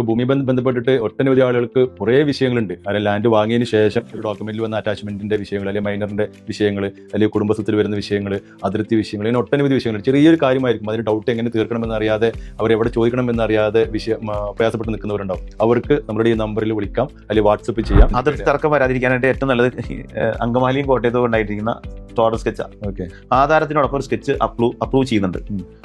ഇപ്പോൾ ഭൂമി ബന്ധം ബന്ധപ്പെട്ടിട്ട് ഒട്ടനവധി ആളുകൾക്ക് കുറേ വിഷയങ്ങളുണ്ട്. അതായത് ലാൻഡ് വാങ്ങിയതിന് ശേഷം ഡോക്യുമെന്റിൽ വന്ന അറ്റാച്ച്മെന്റിന്റെ വിഷയങ്ങൾ അല്ലെങ്കിൽ മൈനറിന്റെ വിഷയങ്ങൾ അല്ലെങ്കിൽ കുടുംബസ്വത്തിൽ വരുന്ന വിഷയങ്ങൾ അതിർത്തി വിഷയങ്ങൾ ഇങ്ങനെ ഒട്ടനവധി വിഷയങ്ങൾ. ചെറിയൊരു കാര്യമായിരിക്കും. അതിന് ഡൗട്ട് എങ്ങനെ തീർക്കണമെന്ന് അറിയാതെ അവർ എവിടെ ചോദിക്കണമെന്ന് അറിയാതെ വിഷയ പ്രയാസപ്പെട്ട് നിൽക്കുന്നവരുണ്ടാവും. അവർക്ക് നമ്മുടെ ഈ നമ്പറിൽ വിളിക്കാം അല്ലെങ്കിൽ വാട്സപ്പ് ചെയ്യാം. അതിർത്തി തർക്കം വരാതിരിക്കാനായിട്ട് ഏറ്റവും നല്ലത് അങ്കമാലിയും കോട്ടയത്തും ഉണ്ടായിരിക്കുന്ന ടോറർ സ്കെച്ചാണ് ഓക്കെ. ആധാരത്തിനോടൊപ്പം ഒരു സ്കെച്ച് അപ്രൂവ് അപ്രൂവ് ചെയ്യുന്നുണ്ട്.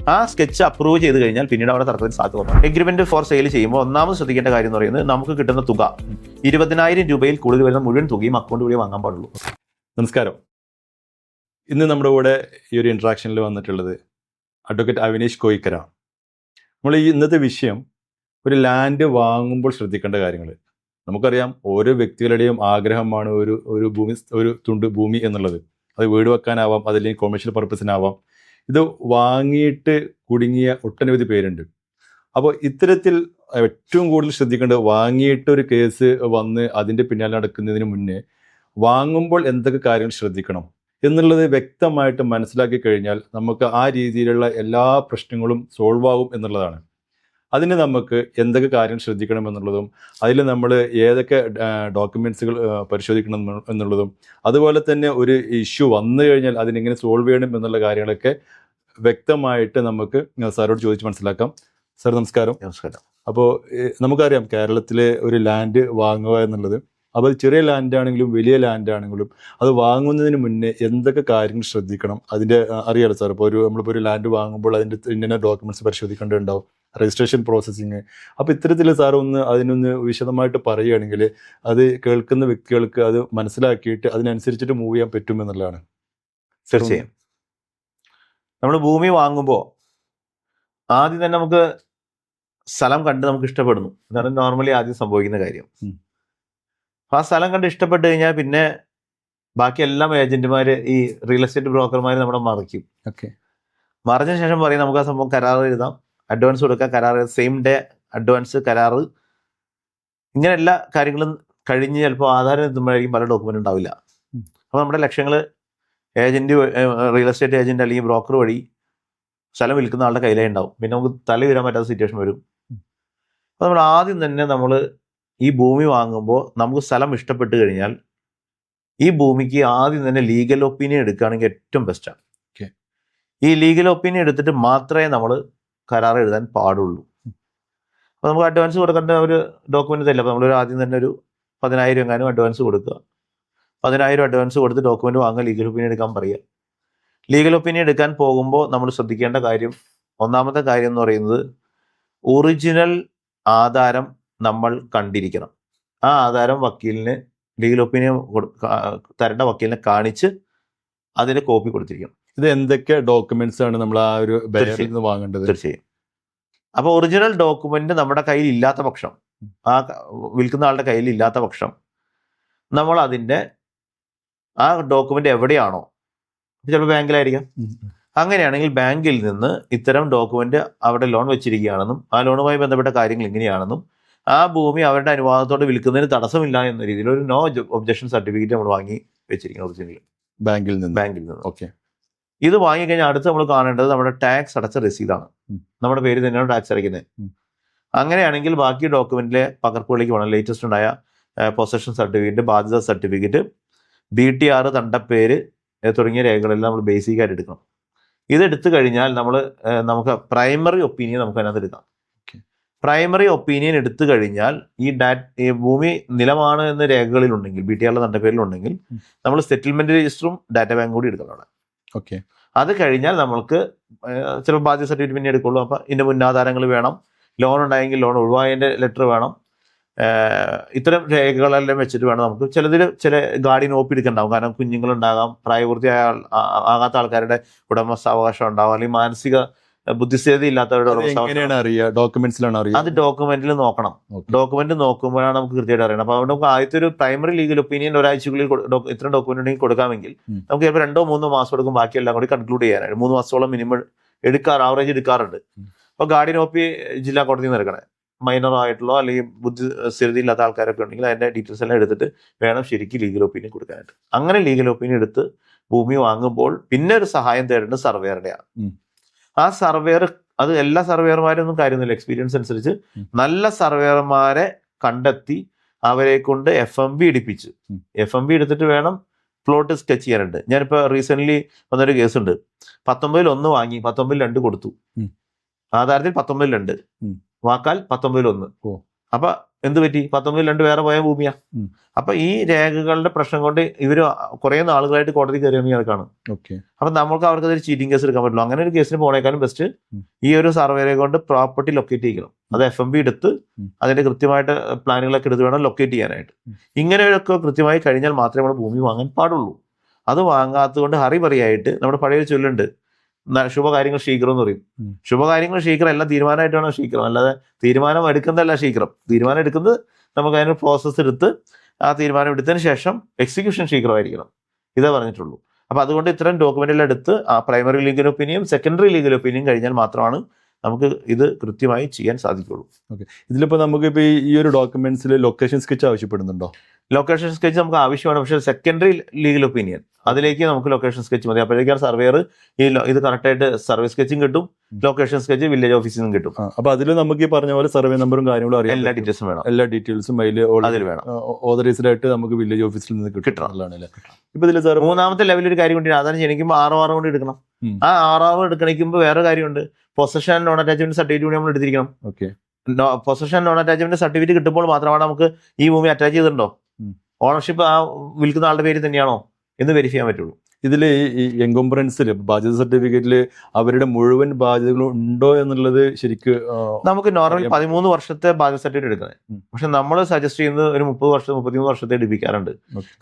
ആ സ്കെച്ച് അപ്രൂവ് ചെയ്ത് കഴിഞ്ഞാൽ പിന്നീട് അവിടെ തർക്കത്തിന് സാധ്യത എഗ്രിമെന്റ് ഫോർ സെയിൽ ചെയ്യുമ്പോൾ ഒന്നാമത് ശ്രദ്ധിക്കേണ്ട കാര്യം എന്ന് പറയുന്നത് നമുക്ക് കിട്ടുന്ന തുക. ഇരുപതിനായിരം രൂപയിൽ കൂടുതൽ വരുന്ന മുഴുവൻ തുകയും അക്കൗണ്ട് വഴി വാങ്ങാൻ പാടുള്ളൂ. നമസ്കാരം. ഇന്ന് നമ്മുടെ കൂടെ ഈ ഒരു ഇൻട്രാക്ഷനിൽ വന്നിട്ടുള്ളത് അഡ്വക്കേറ്റ് അവിനേഷ് കോയിക്കര. നമ്മൾ ഈ ഇന്നത്തെ വിഷയം ഒരു ലാൻഡ് വാങ്ങുമ്പോൾ ശ്രദ്ധിക്കേണ്ട കാര്യങ്ങൾ നമുക്കറിയാം ഓരോ വ്യക്തികളുടെയും ആഗ്രഹമാണ് ഒരു ഒരു ഭൂമി ഒരു തുണ്ട് ഭൂമി എന്നുള്ളത്. അത് വീട് വെക്കാനാവാം അതല്ലെങ്കിൽ കൊമേഴ്ഷ്യൽ പർപ്പസിനാവാം ഇത് വാങ്ങിയിട്ട് കുടുങ്ങിയ ഒട്ടനവധി പേരുണ്ട്. അപ്പോൾ ഇത്തരത്തിൽ ഏറ്റവും കൂടുതൽ ശ്രദ്ധിക്കേണ്ടത് വാങ്ങിയിട്ട് ഒരു കേസ് വന്ന് അതിന്റെ പിന്നാലെ നടക്കുന്നതിന് മുന്നേ വാങ്ങുമ്പോൾ എന്തൊക്കെ കാര്യങ്ങൾ ശ്രദ്ധിക്കണം എന്നുള്ളത് വ്യക്തമായിട്ട് മനസ്സിലാക്കി കഴിഞ്ഞാൽ നമുക്ക് ആ രീതിയിലുള്ള എല്ലാ പ്രശ്നങ്ങളും സോൾവ് ആകും എന്നുള്ളതാണ്. അതിന് നമുക്ക് എന്തൊക്കെ കാര്യങ്ങൾ ശ്രദ്ധിക്കണം എന്നുള്ളതും അതിൽ നമ്മൾ ഏതൊക്കെ ഡോക്യുമെൻസുകൾ പരിശോധിക്കണം എന്നുള്ളതും അതുപോലെ തന്നെ ഒരു ഇഷ്യൂ വന്നു കഴിഞ്ഞാൽ അതിനെങ്ങനെ സോൾവ് ചെയ്യണം എന്നുള്ള കാര്യങ്ങളൊക്കെ വ്യക്തമായിട്ട് നമുക്ക് സാറോട് ചോദിച്ച് മനസ്സിലാക്കാം. സാർ നമസ്കാരം. നമസ്കാരം. അപ്പോൾ നമുക്കറിയാം കേരളത്തിലെ ഒരു ലാൻഡ് വാങ്ങുക എന്നുള്ളത് അപ്പോൾ അത് ചെറിയ ലാൻഡ് ആണെങ്കിലും വലിയ ലാൻഡ് ആണെങ്കിലും അത് വാങ്ങുന്നതിന് മുന്നേ എന്തൊക്കെ കാര്യങ്ങൾ ശ്രദ്ധിക്കണം? അതിന്റെ അറിയാലോ സാർ ഇപ്പോൾ ഒരു നമ്മളിപ്പോൾ ഒരു ലാൻഡ് വാങ്ങുമ്പോൾ അതിന്റെ ഇന്ന ഡോക്യുമെന്റ്സ് പരിശോധിക്കേണ്ടതുണ്ടാവും. രജിസ്ട്രേഷൻ പ്രോസസ്സിങ് അപ്പോൾ ഇത്തരത്തിൽ സാർ ഒന്ന് അതിനൊന്ന് വിശദമായിട്ട് പറയുകയാണെങ്കിൽ അത് കേൾക്കുന്ന വ്യക്തികൾക്ക് അത് മനസ്സിലാക്കിയിട്ട് അതിനനുസരിച്ചിട്ട് മൂവ് ചെയ്യാൻ പറ്റുമെന്നുള്ളതാണ് തീർച്ചയായും. നമ്മൾ ഭൂമി വാങ്ങുമ്പോൾ ആദ്യം തന്നെ നമുക്ക് സ്ഥലം കണ്ട് നമുക്ക് ഇഷ്ടപ്പെടുന്നു. അതാണ് നോർമലി ആദ്യം സംഭവിക്കുന്ന കാര്യം. ഉം. അപ്പൊ ആ സ്ഥലം കണ്ട് ഇഷ്ടപ്പെട്ട് കഴിഞ്ഞാൽ പിന്നെ ബാക്കി എല്ലാം ഏജന്റുമാർ ഈ റിയൽ എസ്റ്റേറ്റ് ബ്രോക്കർമാർ നമ്മളെ മറിക്കും ഓക്കെ. മറിഞ്ഞ ശേഷം പറയും നമുക്ക് ആ സംഭവം കരാർ എഴുതാം. അഡ്വാൻസ് കൊടുക്കാം കരാർ സെയിം ഡേ അഡ്വാൻസ് കരാറ്. ഇങ്ങനെ എല്ലാ കാര്യങ്ങളും കഴിഞ്ഞ് ചിലപ്പോൾ ആധാരം എത്തുമ്പോഴായിരിക്കും പല ഡോക്യുമെന്റ് ഉണ്ടാവില്ല. അപ്പോൾ നമ്മുടെ ലക്ഷ്യങ്ങൾ ഏജന്റ് റിയൽ എസ്റ്റേറ്റ് ഏജന്റ് അല്ലെങ്കിൽ ബ്രോക്കർ വഴി സ്ഥലം വിൽക്കുന്ന ആളുടെ കയ്യിലേ ഉണ്ടാവും. പിന്നെ നമുക്ക് തല ഉയരാൻ പറ്റാത്ത സിറ്റുവേഷൻ വരും. അപ്പോൾ നമ്മൾ ആദ്യം തന്നെ നമ്മൾ ഈ ഭൂമി വാങ്ങുമ്പോൾ നമുക്ക് സ്ഥലം ഇഷ്ടപ്പെട്ട് കഴിഞ്ഞാൽ ഈ ഭൂമിക്ക് ആദ്യം തന്നെ ലീഗൽ ഒപ്പീനിയൻ എടുക്കുകയാണെങ്കിൽ ഏറ്റവും ബെസ്റ്റാണ്. ഈ ലീഗൽ ഒപ്പീനിയൻ എടുത്തിട്ട് മാത്രമേ നമ്മൾ കരാർ എഴുതാൻ പാടുള്ളൂ. അപ്പോൾ നമുക്ക് അഡ്വാൻസ് കൊടുക്കേണ്ട ഒരു ഡോക്യുമെന്റ് തരില്ല? അപ്പോൾ നമ്മളൊരു ആദ്യം തന്നെ ഒരു പതിനായിരം എങ്ങാനും അഡ്വാൻസ് കൊടുക്കുക. പതിനായിരം അഡ്വാൻസ് കൊടുത്ത് ഡോക്യുമെന്റ് വാങ്ങുക ലീഗൽ ഒപ്പീനിയൻ എടുക്കാൻ പറയുക. ലീഗൽ ഒപ്പീനിയൻ എടുക്കാൻ പോകുമ്പോൾ നമ്മൾ ശ്രദ്ധിക്കേണ്ട കാര്യം ഒന്നാമത്തെ കാര്യം എന്ന് പറയുന്നത് ഒറിജിനൽ ആധാരം നമ്മൾ കണ്ടിരിക്കണം. ആ ആധാരം വക്കീലിന് ലീഗൽ ഒപ്പീനിയൻ തരേണ്ട വക്കീലിനെ കാണിച്ച് അതിന്റെ കോപ്പി കൊടുത്തിരിക്കണം. ഇത് എന്തൊക്കെ ഡോക്യുമെന്റ്സ് ആണ് നമ്മൾ ആ ഒരു ബയറിൽ നിന്ന് വാങ്ങേണ്ടത്? തീർച്ചയായും. അപ്പോൾ ഒറിജിനൽ ഡോക്യുമെന്റ് നമ്മുടെ കയ്യിൽ ഇല്ലാത്ത പക്ഷം ആ വിൽക്കുന്ന ആളുടെ കയ്യിൽ ഇല്ലാത്ത പക്ഷം നമ്മൾ അതിന്റെ ആ ഡോക്യുമെന്റ് എവിടെയാണോ ചിലപ്പോൾ ബാങ്കിലായിരിക്കാം. അങ്ങനെയാണെങ്കിൽ ബാങ്കിൽ നിന്ന് ഇത്തരം ഡോക്യുമെന്റ് അവിടെ ലോൺ വെച്ചിരിക്കുകയാണെന്നും ആ ലോണുമായി ബന്ധപ്പെട്ട കാര്യങ്ങൾ ഇങ്ങനെയാണെന്നും ആ ഭൂമി അവരുടെ അനുവാദത്തോടെ വിൽക്കുന്നതിന് തടസ്സമില്ല എന്ന രീതിയിൽ ഒരു നോ ഒബ്ജക്ഷൻ സർട്ടിഫിക്കറ്റ് നമ്മൾ വാങ്ങി വെച്ചിരിക്കണം ഒറിജിനൽ ബാങ്കിൽ നിന്ന്. ബാങ്കിൽ നിന്ന്. ഓക്കെ ഇത് വാങ്ങിക്കഴിഞ്ഞാൽ അടുത്ത് നമ്മൾ കാണേണ്ടത് നമ്മുടെ ടാക്സ് അടച്ച രസീതാണ്. നമ്മുടെ പേര് തന്നെയാണ് ടാക്സ് അടയ്ക്കുന്നത് അങ്ങനെയാണെങ്കിൽ ബാക്കി ഡോക്യുമെന്റിലെ പകർപ്പുകളിലേക്ക് വേണം ലേറ്റസ്റ്റ് ഉണ്ടായ പൊസഷൻ സർട്ടിഫിക്കറ്റ് ബാധ്യത സർട്ടിഫിക്കറ്റ് ബി ടി ആർ തണ്ടപ്പേര് തുടങ്ങിയ രേഖകളെല്ലാം നമ്മൾ ബേസിക് ആയിട്ട് എടുക്കണം. ഇത് എടുത്തു കഴിഞ്ഞാൽ നമ്മൾ നമുക്ക് പ്രൈമറി ഒപ്പീനിയൻ നമുക്ക് അതിനകത്ത് എടുക്കാം. പ്രൈമറി ഒപ്പീനിയൻ എടുത്തു കഴിഞ്ഞാൽ ഈ ഡാറ്റ് ഈ ഭൂമി നിലമാണ് എന്ന രേഖകളിലുണ്ടെങ്കിൽ ബി ടി ആറിലെ തണ്ടപ്പേരിലുണ്ടെങ്കിൽ നമ്മൾ സെറ്റിൽമെന്റ് രജിസ്റ്ററും ഡാറ്റ ബാങ്കും കൂടി എടുക്കണം അവിടെ. ഓക്കെ. അത് കഴിഞ്ഞാൽ നമ്മൾക്ക് ചിലപ്പോൾ ബാധ്യത സർട്ടിഫിക്കറ്റ് പിന്നെ എടുക്കുള്ളൂ. അപ്പം ഇതിന്റെ മുന്നാധാരങ്ങൾ വേണം. ലോൺ ഉണ്ടായെങ്കിൽ ലോൺ ഒഴിവായതിന്റെ ലെറ്റർ വേണം. ഇത്തരം രേഖകളെല്ലാം വെച്ചിട്ട് വേണം നമുക്ക്. ചിലതിൽ ചില ഗാർഡിയൻ ഓപ്പി എടുക്കണ്ടാവും കാരണം കുഞ്ഞുങ്ങളുണ്ടാകാം പ്രായപൂർത്തിയായ ആകാത്ത ആൾക്കാരുടെ ഉടമസ്ഥാവകാശം ഉണ്ടാവും. അല്ലെങ്കിൽ മാനസിക ബുദ്ധിസ്ഥിരത ഇല്ലാത്തവരുടെ അറിയുക? ഡോക്യുമെന്റ്സിലാണ് അറിയുക? അത് ഡോക്യുമെന്റിൽ നോക്കണം. ഡോക്യുമെന്റ് നോക്കുമ്പോഴാണ് നമുക്ക് കൃത്യമായിട്ട് അറിയണം അപ്പോൾ നമുക്ക് ആദ്യത്തെ ഒരു പ്രൈമറി ലീഗൽ ഒപ്പീനിയൻ ഒരാഴ്ചക്കുള്ളിൽ ഇത്രയും ഡോക്യുമെന്റ് ഉണ്ടെങ്കിൽ കൊടുക്കാമെങ്കിൽ നമുക്ക് ചിലപ്പോൾ രണ്ടോ മൂന്നോ മാസം എടുക്കും ബാക്കിയെല്ലാം കൂടി കൺക്ലൂഡ് ചെയ്യാനായിട്ട്. മൂന്ന് മാസത്തോളം മിനിമം എടുക്കാറ് ആവറേജ് എടുക്കാറുണ്ട്. അപ്പൊ അപ്പോൾ ഗാർഡിയൻ ഒപ്പി ജില്ലാ കോടതിയിൽ നിന്ന് എടുക്കണേ. മൈനർ ആയിട്ടുള്ള അല്ലെങ്കിൽ ബുദ്ധി സ്ഥിരത ഇല്ലാത്ത ആൾക്കാരൊക്കെ ഉണ്ടെങ്കിൽ അതിന്റെ ഡീറ്റെയിൽസ് എല്ലാം എടുത്തിട്ട് വേണം ശരിക്കും ലീഗൽ ഒപ്പീനിയൻ കൊടുക്കാനായിട്ട്. അങ്ങനെ ലീഗൽ ഒപ്പീനിയൻ എടുത്ത് ഭൂമി വാങ്ങുമ്പോൾ പിന്നെ ഒരു സഹായം തേടേണ്ടത് സർവേയറുടെയാണ്. ആ സർവേയർ അത് എല്ലാ സർവേയർമാരൊന്നും കാര്യമൊന്നുമില്ല. എക്സ്പീരിയൻസ് അനുസരിച്ച് നല്ല സർവേയർമാരെ കണ്ടെത്തി അവരെ കൊണ്ട് എഫ് എം ബി എടുപ്പിച്ച് എഫ് എം ബി എടുത്തിട്ട് വേണം പ്ലോട്ട് സ്കെച്ച് ചെയ്യാനുണ്ട് ഞാനിപ്പോൾ റീസെന്റ് വന്നൊരു കേസുണ്ട് പത്തൊമ്പതിൽ ഒന്ന് വാങ്ങി പത്തൊമ്പതിൽ രണ്ട് കൊടുത്തു. ആധാരത്തിൽ പത്തൊമ്പതിൽ രണ്ട്. വാക്കാൽ പത്തൊമ്പതിൽ ഒന്ന്. അപ്പൊ എന്ത് പറ്റി? പത്തൊമ്പതിൽ രണ്ട് വേറെ പോയ ഭൂമിയാ. അപ്പൊ ഈ രേഖകളുടെ പ്രശ്നം കൊണ്ട് ഇവർ കുറെ നാളുകളായിട്ട് കോടതി കയറി കിടക്കാണ് ഓക്കെ. അപ്പൊ നമുക്ക് അവർക്ക് അതൊരു ചീറ്റിംഗ് കേസ് എടുക്കാൻ പറ്റുള്ളൂ അങ്ങനെ ഒരു കേസിന് പോണേക്കാളും ബെസ്റ്റ് ഈ ഒരു സർവേ കൊണ്ട് പ്രോപ്പർട്ടി ലൊക്കേറ്റ് ചെയ്യണം അത് എഫ് എം ബി എടുത്ത്. അതിന്റെ കൃത്യമായിട്ട് പ്ലാനുകളൊക്കെ എടുത്ത് വേണം ലൊക്കേറ്റ് ചെയ്യാനായിട്ട്. ഇങ്ങനെയൊക്കെ കൃത്യമായി കഴിഞ്ഞാൽ മാത്രമേ നമ്മൾ ഭൂമി വാങ്ങാൻ പാടുള്ളൂ. അത് വാങ്ങാത്തത് കൊണ്ട് ഹറിബറിയായിട്ട് നമ്മുടെ പഴയ ചൊല്ലുണ്ട്. ശുഭകാര്യങ്ങൾ ശീഘ്രം എന്ന് പറയും ശുഭകാര്യങ്ങൾ ശീഘ്രം എല്ലാം തീരുമാനമായിട്ടാണ് ശീഘ്രം. അല്ലാതെ തീരുമാനം എടുക്കുന്നതല്ല ശീഘ്രം. തീരുമാനം എടുക്കുന്നത് നമുക്ക് അതിന് പ്രോസസ്സ് എടുത്ത് ആ തീരുമാനം എടുത്തതിന് ശേഷം എക്സിക്യൂഷൻ ശീഘ്രമായിരിക്കണം. ഇതേ പറഞ്ഞിട്ടുള്ളൂ. അപ്പൊ അതുകൊണ്ട് ഇത്തരം ഡോക്യുമെന്റുകൾ എടുത്ത് ആ പ്രൈമറി ലീഗൽ ഒപ്പീനിയും സെക്കൻഡറി ലീഗൽ ഒപ്പീനിയും കഴിഞ്ഞാൽ മാത്രമാണ് നമുക്ക് ഇത് കൃത്യമായി ചെയ്യാൻ സാധിക്കുള്ളൂ ഓക്കെ നമുക്ക് നമുക്കിപ്പോൾ ഈ ഒരു ഡോക്യുമെന്റ്സിൽ ലൊക്കേഷൻ സ്കെച്ച് ആവശ്യപ്പെടുന്നുണ്ടോ? ലൊക്കേഷൻ സ്കെച്ച് നമുക്ക് ആവശ്യമാണ്. പക്ഷേ സെക്കൻഡറി ലീഗൽ ഒപ്പീനിയൻ അതിലേക്ക് നമുക്ക് ലൊക്കേഷൻ സ്കെച്ച് മതി. അപ്പോഴേക്കാണ് സർവേയർ ഈ ഇത് കറക്റ്റായിട്ട് സർവേ സ്കെച്ചും കിട്ടും. ലൊക്കേഷൻ സ്കെച്ച് വില്ലേജ് ഓഫീസിൽ നിന്നും കിട്ടും. അപ്പൊ അതിൽ നമുക്ക് ഈ പറഞ്ഞ പോലെ സർവേ നമ്പറും കാര്യങ്ങളും അറിയാം എല്ലാ ഡീറ്റെയിൽസും വേണം. എല്ലാ ഡീറ്റെയിൽസും അതിൽ അതിൽ വേണം. ഓതറൈസ്ഡ് ആയിട്ട് നമുക്ക് വില്ലേജ് ഓഫീസിൽ നിന്ന് കിട്ടണം. ഇപ്പൊ ഇതിൽ സാർ മൂന്നാമത്തെ ലെവലിൽ ഒരു കാര്യം കൊണ്ട് അതാണ് ജനിക്കുമ്പോൾ ആറോ ആറോ കൊണ്ട് എടുക്കണം. ആ ആറാറ് എടുക്കണിക്കുമ്പോൾ വേറെ കാര്യമുണ്ട്. പൊസഷൻ നോൺ അറ്റാച്ച്മെന്റ് സർട്ടിഫിക്കറ്റ് കൂടി നമ്മൾ എടുത്തിരിക്കണം. Okay. Possession non attachment certificate കിട്ടുമ്പോൾ മാത്രമാണ് നമുക്ക് ഈ ഭൂമി അറ്റാച്ച് ചെയ്തിട്ടുണ്ടോ. ഓണർഷിപ്പ് ആ വിൽക്കുന്ന ആളുടെ പേര് തന്നെയാണോ എന്ന് വെരിഫൈ ചെയ്യാൻ പറ്റുള്ളൂ. ഇതിൽ ഈ എൻകോംപ്രൻസിൽ ബാധ്യത സർട്ടിഫിക്കറ്റിൽ അവരുടെ മുഴുവൻ ബാധ്യതകളും ഉണ്ടോ എന്നുള്ളത് ശരിക്ക് നമുക്ക് നോർമൽ. പതിമൂന്ന് വർഷത്തെ ബാധ്യത സർട്ടിഫിക്കറ്റ് എടുക്കുന്നത് പക്ഷെ നമ്മൾ സജസ്റ്റ് ചെയ്യുന്നത് ഒരു മുപ്പത് വർഷം മുപ്പത്തിമൂന്ന് വർഷത്തെ എടുപ്പിക്കാറുണ്ട്.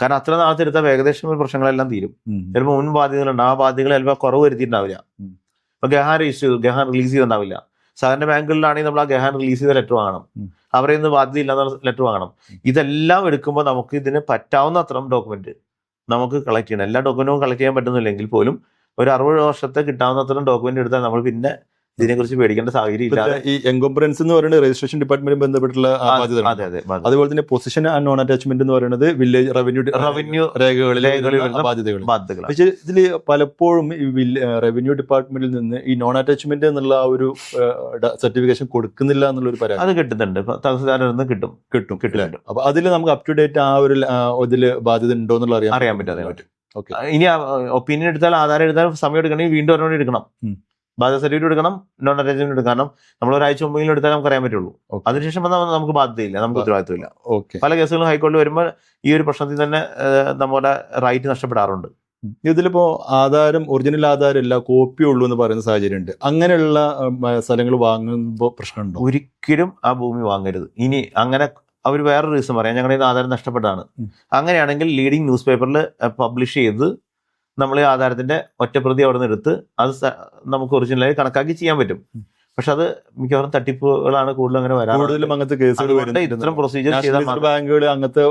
കാരണം അത്ര നാളത്തെ എടുത്താൽ ഏകദേശം പ്രശ്നങ്ങളെല്ലാം തീരും. ചിലപ്പോൾ മുൻ ബാധ്യതകളുണ്ട്. ആ ബാധ്യതകൾ ചിലപ്പോൾ കുറവ് വരുത്തിയിട്ടുണ്ടാവില്ല. അപ്പൊ ഇപ്പൊ ഗഹാൻ രജിസ്റ്റർ ചെയ്തു ഗഹാൻ റിലീസ് ചെയ്തിട്ടുണ്ടാവില്ല. സാധാരണ ബാങ്കുകളിലാണെങ്കിൽ നമ്മൾ ആ ഗഹാൻ റിലീസ് ചെയ്ത ലെറ്റർ വാങ്ങണം. അവരെ നിന്ന് ബാധ്യത ഇല്ലാന്ന ലെറ്റർ വാങ്ങണം. ഇതെല്ലാം എടുക്കുമ്പോൾ നമുക്ക് ഇതിന് പറ്റാവുന്ന അത്രം ഡോക്യുമെന്റ് നമുക്ക് കളക്ട് ചെയ്യണം. എല്ലാ ഡോക്യുമെന്റും കളക്ട് ചെയ്യാൻ പറ്റുന്നില്ലെങ്കിൽ പോലും ഒരു അറുപത് വർഷത്തെ കിട്ടാവുന്ന അത്ര ഡോക്യുമെന്റ് എടുത്താൽ നമ്മൾ പിന്നെ ഇതിനെക്കുറിച്ച് പേടിക്കേണ്ട സാഹചര്യം ഇല്ല ഈ എൻകംബറൻസ് എന്ന് പറയുന്നത് രജിസ്ട്രേഷൻ ഡിപ്പാർട്ട്മെന്റ് ബന്ധപ്പെട്ടുള്ള ബാധ്യത അതെ അതെ ബാധ്യത. അതുപോലെ തന്നെ പൊസിഷൻ ആൻഡ് നോൺ അറ്റാച്ച്മെന്റ് എന്ന് പറയുന്നത് വില്ലേജ് റവന്യൂ റവന്യൂ രേഖകളിൽ ബാധ്യതകൾ പക്ഷേ ഇതിൽ പലപ്പോഴും ഈ റവന്യൂ ഡിപ്പാർട്ട്മെന്റിൽ നിന്ന് ഈ നോൺ അറ്റാച്ച്മെന്റ് എന്നുള്ള ആ ഒരു സർട്ടിഫിക്കേഷൻ കൊടുക്കുന്നില്ല എന്നുള്ള ഒരു പരാതി. അത് കിട്ടുന്നുണ്ട്. തഹസിൽദാരിൽ കിട്ടും. കിട്ടും കിട്ടുന്നുണ്ട്. അപ്പൊ അതിൽ നമുക്ക് അപ് ടു ഡേറ്റ് ആ ഒരു ഇതിൽ ബാധ്യത ഉണ്ടോ എന്നുള്ള അറിയാൻ അറിയാൻ പറ്റും ഇനി ഒപ്പീനിയൻ എടുത്താൽ ആധാരം എടുത്താൽ സമയം എടുക്കണമെങ്കിൽ വീണ്ടും ഒരെണ്ണം എടുക്കണം. ബാധ്യത സർട്ടിഫിക്കറ്റ് എടുക്കണം നോൺ അറ്റാച്ച്മെന്റ് എടുക്കണം. കാരണം നമ്മൾ ഒരാഴ്ച മുമ്പെങ്കിലും എടുത്താൽ നമുക്ക് അറിയാൻ പറ്റുള്ളൂ. അതിനുശേഷം വന്നാൽ നമുക്ക് ബാധ്യതയില്ല നമുക്ക് ഉത്തരവാദിത്വമില്ല. ഓക്കെ പല കേസുകളും ഹൈക്കോടതി വരുമ്പോൾ ഈ ഒരു പ്രശ്നത്തിൽ തന്നെ നമ്മുടെ റൈറ്റ് നഷ്ടപ്പെടാറുണ്ട്. ഇതിലിപ്പോ ആധാരം ഒറിജിനൽ ആധാരം അല്ല കോപ്പി ഉള്ളൂ എന്ന് പറയുന്ന സാഹചര്യം ഉണ്ട് അങ്ങനെയുള്ള സ്ഥലങ്ങൾ വാങ്ങുമ്പോൾ പ്രശ്നമുണ്ടോ? ഒരിക്കലും ആ ഭൂമി വാങ്ങരുത്. ഇനി അങ്ങനെ അവർ വേറെ റീസൺ പറയാം. ഞങ്ങളുടെ ആധാരം നഷ്ടപ്പെട്ടാണ് അങ്ങനെയാണെങ്കിൽ ലീഡിംഗ് ന്യൂസ് പേപ്പറിൽ പബ്ലിഷ് ചെയ്ത് നമ്മൾ ഈ ആധാരത്തിന്റെ ഒറ്റപ്രതി അവിടെ നിന്ന് എടുത്ത് അത് നമുക്ക് ഒറിജിനലായി കണക്കാക്കി ചെയ്യാൻ പറ്റും. പക്ഷെ അത് മിക്കവാറും തട്ടിപ്പുകളാണ് കൂടുതൽ അങ്ങനെ കൂടുതലും അങ്ങനത്തെ കേസുകൾ ഇത്തരം പ്രൊസീജിയർ ചെയ്താൽ ബാങ്കുകൾ അങ്ങനത്തെ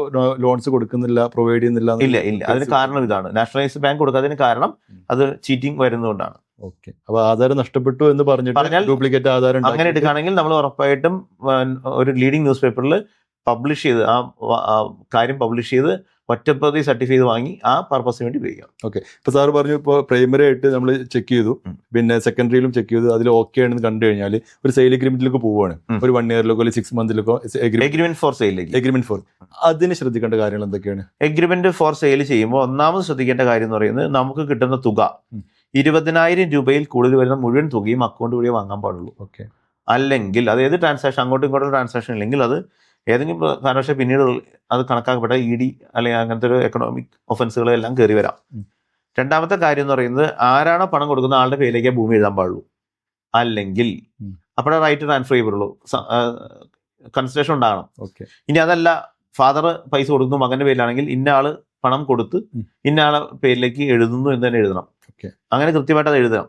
ലോൺസ് കൊടുക്കുന്നില്ല പ്രൊവൈഡ് ചെയ്യുന്നില്ല ഇല്ല ഇല്ല. അതിന് കാരണം ഇതാണ്. നാഷണലൈസ്ഡ് ബാങ്ക് കൊടുക്കാത്തതിന് കാരണം അത് ചീറ്റിംഗ് വരുന്നതുകൊണ്ടാണ്. ഓക്കെ. അപ്പൊ ആധാരം നഷ്ടപ്പെട്ടു എന്ന് പറഞ്ഞിട്ട് ഡ്യൂപ്ലിക്കേറ്റ് ആധാരം അങ്ങനെ എടുക്കുകയാണെങ്കിൽ നമ്മൾ ഉറപ്പായിട്ടും ഒരു ലീഡിംഗ് ന്യൂസ് പേപ്പറിൽ പബ്ലിഷ് ചെയ്ത് ആ കാര്യം പബ്ലിഷ് ചെയ്ത് ഒറ്റപ്രതി സർട്ടിഫൈ ചെയ്ത് വാങ്ങി ആ പർപ്പസിന് വേണ്ടി ഉപയോഗിക്കാം. ഓക്കെ ഇപ്പൊ സാറ് പറഞ്ഞു ഇപ്പോൾ പ്രൈമറി ആയിട്ട് നമ്മൾ ചെക്ക് ചെയ്തു. പിന്നെ സെക്കൻഡറിയിലും ചെക്ക് ചെയ്തു. അതിൽ ഓക്കെ ആണെന്ന് കണ്ടു കഴിഞ്ഞാൽ ഒരു സെയിൽ അഗ്രിമെന്റിലേക്ക് പോവുകയാണ് ഒരു വൺ ഇയറിലേക്കോ അല്ലെങ്കിൽ six മന്തിലേക്കോ agreement for sale agreement for അതിന് ശ്രദ്ധിക്കേണ്ട കാര്യങ്ങൾ എന്തൊക്കെയാണ്? അഗ്രിമെന്റ് ഫോർ സെയിൽ ചെയ്യുമ്പോൾ ഒന്നാമത് ശ്രദ്ധിക്കേണ്ട കാര്യം എന്ന് പറയുന്നത് നമുക്ക് കിട്ടുന്ന തുക. ഇരുപതിനായിരം രൂപയിൽ കൂടുതൽ വരുന്ന മുഴുവൻ തുകയും അക്കൗണ്ട് വഴി വാങ്ങാൻ പാടുള്ളൂ. ഓക്കെ അല്ലെങ്കിൽ അത് ഏത് ട്രാൻസാക്ഷൻ അങ്ങോട്ടും ഇങ്ങോട്ടും ട്രാൻസാക്ഷൻ ഇല്ലെങ്കിൽ അത് ഏതെങ്കിലും കാരണവശാൽ പിന്നീട് അത് കണക്കാക്കപ്പെട്ട ഇ ഡി അല്ലെങ്കിൽ അങ്ങനത്തെ ഒരു എക്കണോമിക് ഒഫൻസുകളെല്ലാം കയറി വരാം. രണ്ടാമത്തെ കാര്യം എന്ന് പറയുന്നത് ആരാണോ പണം കൊടുക്കുന്ന ആളുടെ പേരിലേക്ക് ഭൂമി എഴുതാൻ പാടുള്ളൂ. അല്ലെങ്കിൽ അപ്പോഴാണ് അപ്പോഴേ റൈറ്റ് ട്രാൻസ്ഫർ ചെയ്യപ്പെടുള്ളൂ. കൺസിഡറേഷൻ ഉണ്ടാകണം. ഓക്കെ ഇനി അതല്ല ഫാദർ പൈസ കൊടുക്കുന്നു മകന്റെ പേരിലാണെങ്കിൽ ഇന്ന ആൾ പണം കൊടുത്ത്. ഇന്ന ആളെ പേരിലേക്ക് എഴുതുന്നു എന്ന് തന്നെ എഴുതണം. ഓക്കെ. അങ്ങനെ കൃത്യമായിട്ട് അത് എഴുതണം.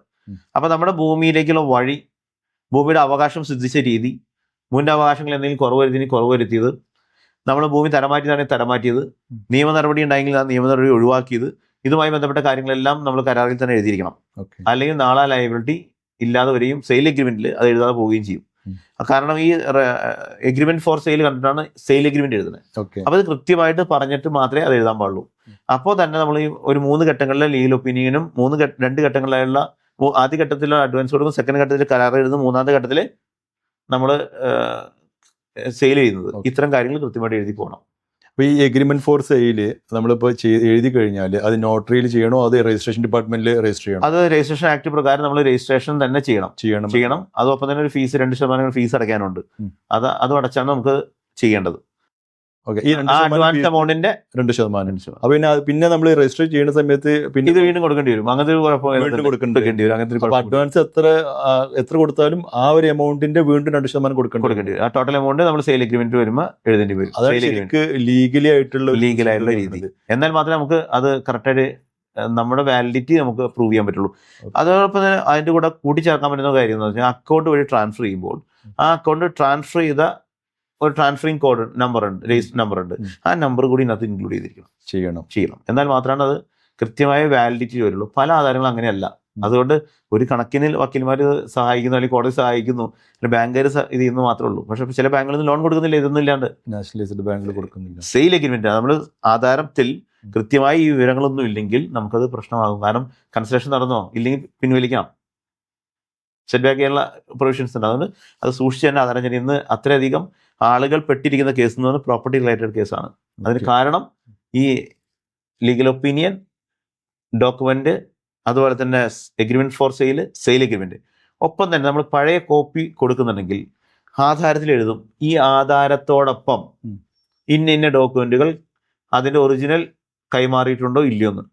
അപ്പൊ നമ്മുടെ ഭൂമിയിലേക്കുള്ള വഴി ഭൂമിയുടെ അവകാശം സിദ്ധിച്ച രീതി മുൻ അവകാശങ്ങൾ എന്തെങ്കിലും കുറവ് വരുത്തി കുറവ് വരുത്തിയത് നമ്മൾ ഭൂമി തരമാറ്റിയതാണെങ്കിൽ തരമാറ്റിയത്. നിയമ നടപടി ഉണ്ടായെങ്കിൽ ആ നിയമ നടപടി ഒഴിവാക്കിയത്. ഇതുമായി ബന്ധപ്പെട്ട കാര്യങ്ങളെല്ലാം നമ്മൾ കരാറിൽ തന്നെ എഴുതിയിരിക്കണം. അല്ലെങ്കിൽ നാളെ ലയബിലിറ്റി ഇല്ലാതെ വരികയും സെയിൽ എഗ്രിമെന്റിൽ അത് എഴുതാതെ പോവുകയും ചെയ്യും. കാരണം ഈ എഗ്രിമെന്റ് ഫോർ സെയിൽ കണ്ടിട്ടാണ് സെയിൽ എഗ്രിമെന്റ് എഴുതുന്നത് അപ്പോൾ അപ്പൊ അത് കൃത്യമായിട്ട് പറഞ്ഞിട്ട് മാത്രമേ അത് എഴുതാൻ പാടുള്ളൂ. അപ്പോൾ തന്നെ നമ്മൾ ഈ ഒരു മൂന്ന് ഘട്ടങ്ങളിലെ ലീഗൽ ഒപ്പീനിയനും മൂന്ന് രണ്ട് ഘട്ടങ്ങളിലുള്ള ആദ്യ ഘട്ടത്തിൽ അഡ്വാൻസ് കൊടുക്കും സെക്കൻഡ് ഘട്ടത്തിൽ കരാർ എഴുതും മൂന്നാമത്തെ ഘട്ടത്തിൽ നമ്മൾ സെയിൽ ചെയ്യുന്നത്. ഇത്തരം കാര്യങ്ങൾ കൃത്യമായിട്ട് എഴുതി പോകണം അപ്പോൾ ഈ എഗ്രിമെന്റ് ഫോർ സെയിൽ നമ്മളിപ്പോൾ എഴുതി കഴിഞ്ഞാൽ അത് നോട്ടറിയിൽ ചെയ്യണോ? അത് രജിസ്ട്രേഷൻ ഡിപ്പാർട്ട്മെന്റിൽ രജിസ്റ്റർ ചെയ്യണം? അത് രജിസ്ട്രേഷൻ ആക്ട് പ്രകാരം നമ്മൾ രജിസ്ട്രേഷൻ തന്നെ ചെയ്യണം. ചെയ്യണം. ചെയ്യണം. അതോടൊപ്പം തന്നെ ഒരു ഫീസ് രണ്ട് ശതമാനം ഫീസ് അടയ്ക്കാനുണ്ട്. അത് അതും അടച്ചാണ് നമുക്ക് ചെയ്യേണ്ടത്. ഓക്കെ ഈ രണ്ട് അഡ്വാൻസ് എമൗണ്ടിന്റെ രണ്ട് ശതമാനം. അപ്പൊ പിന്നെ പിന്നെ നമ്മൾ രജിസ്റ്റർ ചെയ്യുന്ന സമയത്ത് പിന്നെ ഇത് വീണ്ടും കൊടുക്കേണ്ടി വരും. അങ്ങനത്തെ വീണ്ടും കൊടുക്കേണ്ടി വരും. അങ്ങനത്തെ അഡ്വാൻസ് എത്ര എത്ര കൊടുത്താലും ആ ഒരു എമൗണ്ടിന്റെ വീണ്ടും രണ്ട് ശതമാനം കൊടുക്കേണ്ടി കൊടുക്കേണ്ടി വരും. ആ ടോട്ടൽ എമൗണ്ട് നമ്മൾ സെയിൽ അഗ്രിമെന്റ് വരുമ്പോൾ എഴുതേണ്ടി വരും. അതായത് ശരിക്ക് ലീഗലി ആയിട്ടുള്ള ലീഗൽ ആയിട്ടുള്ള രീതി. എന്നാൽ മാത്രമേ നമുക്ക് അത് കറക്റ്റായിട്ട് നമ്മുടെ വാലിഡിറ്റി നമുക്ക് പ്രൂവ് ചെയ്യാൻ പറ്റുള്ളൂ. അതോടൊപ്പം തന്നെ അതിന്റെ കൂടെ കൂട്ടിച്ചേർക്കാൻ പറ്റുന്ന കാര്യം എന്ന് വെച്ചാൽ അക്കൗണ്ട് വഴി ട്രാൻസ്ഫർ ചെയ്യുമ്പോൾ ആ അക്കൗണ്ട് ട്രാൻസ്ഫർ ചെയ്ത ഒരു ട്രാൻസ്ഫറിങ് കോഡ് നമ്പർ ഉണ്ട് രജിസ്റ്റർ നമ്പർ ഉണ്ട്. ആ നമ്പർ കൂടി ഇതിനകത്ത് ഇൻക്ലൂഡ് ചെയ്തിരിക്കണം. ചെയ്യണം. ചെയ്യണം. എന്നാൽ മാത്രമാണ് അത് കൃത്യമായ വാലിഡിറ്റി വരുള്ളൂ. പല ആധാരങ്ങളും അങ്ങനെയല്ല. അതുകൊണ്ട് ഒരു കണക്കിന് വക്കീൽമാർ സഹായിക്കുന്നു അല്ലെങ്കിൽ കോടതി സഹായിക്കുന്നു അല്ലെങ്കിൽ ബാങ്കുകാർ ഇത് ചെയ്യുന്നു മാത്രമേ ഉള്ളൂ. പക്ഷെ ചില ബാങ്കുകളിൽ നിന്ന് ലോൺ കൊടുക്കുന്നില്ല ഇതൊന്നും ഇല്ലാണ്ട് നാഷണലൈസ്ഡ് ബാങ്കിൽ കൊടുക്കുന്നില്ല. സെയിൽ അഗ്രിമെന്റ് നമ്മൾ ആധാരത്തിൽ കൃത്യമായി ഈ വിവരങ്ങളൊന്നും ഇല്ലെങ്കിൽ നമുക്കത് പ്രശ്നമാകും. കാരണം കൺസ്ട്രക്ഷൻ നടന്നോ ഇല്ലെങ്കിൽ പിൻവലിക്കാം. സെറ്റ് ബാക്ക് ചെയ്യാനുള്ള പ്രൊവിഷൻസ് ഉണ്ട്. അതുകൊണ്ട് അത് സൂക്ഷിച്ച് തന്നെ ആധാരം ചെയ്യുന്നത് അത്രയധികം ആളുകൾ പെട്ടിരിക്കുന്ന കേസ് എന്ന് പറഞ്ഞാൽ പ്രോപ്പർട്ടി റിലേറ്റഡ് കേസാണ് അതിന്. കാരണം ഈ ലീഗൽ ഒപ്പീനിയൻ ഡോക്യുമെന്റ് അതുപോലെ തന്നെ agreement for sale sale agreement ഒപ്പം തന്നെ നമ്മൾ പഴയ കോപ്പി കൊടുക്കുന്നുണ്ടെങ്കിൽ ആധാരത്തിൽ എഴുതും. ഈ ആധാരത്തോടൊപ്പം. ഇന്ന ഇന്ന ഡോക്യുമെന്റുകൾ അതിന്റെ ഒറിജിനൽ കൈമാറിയിട്ടുണ്ടോ ഇല്ലയോ എന്ന്.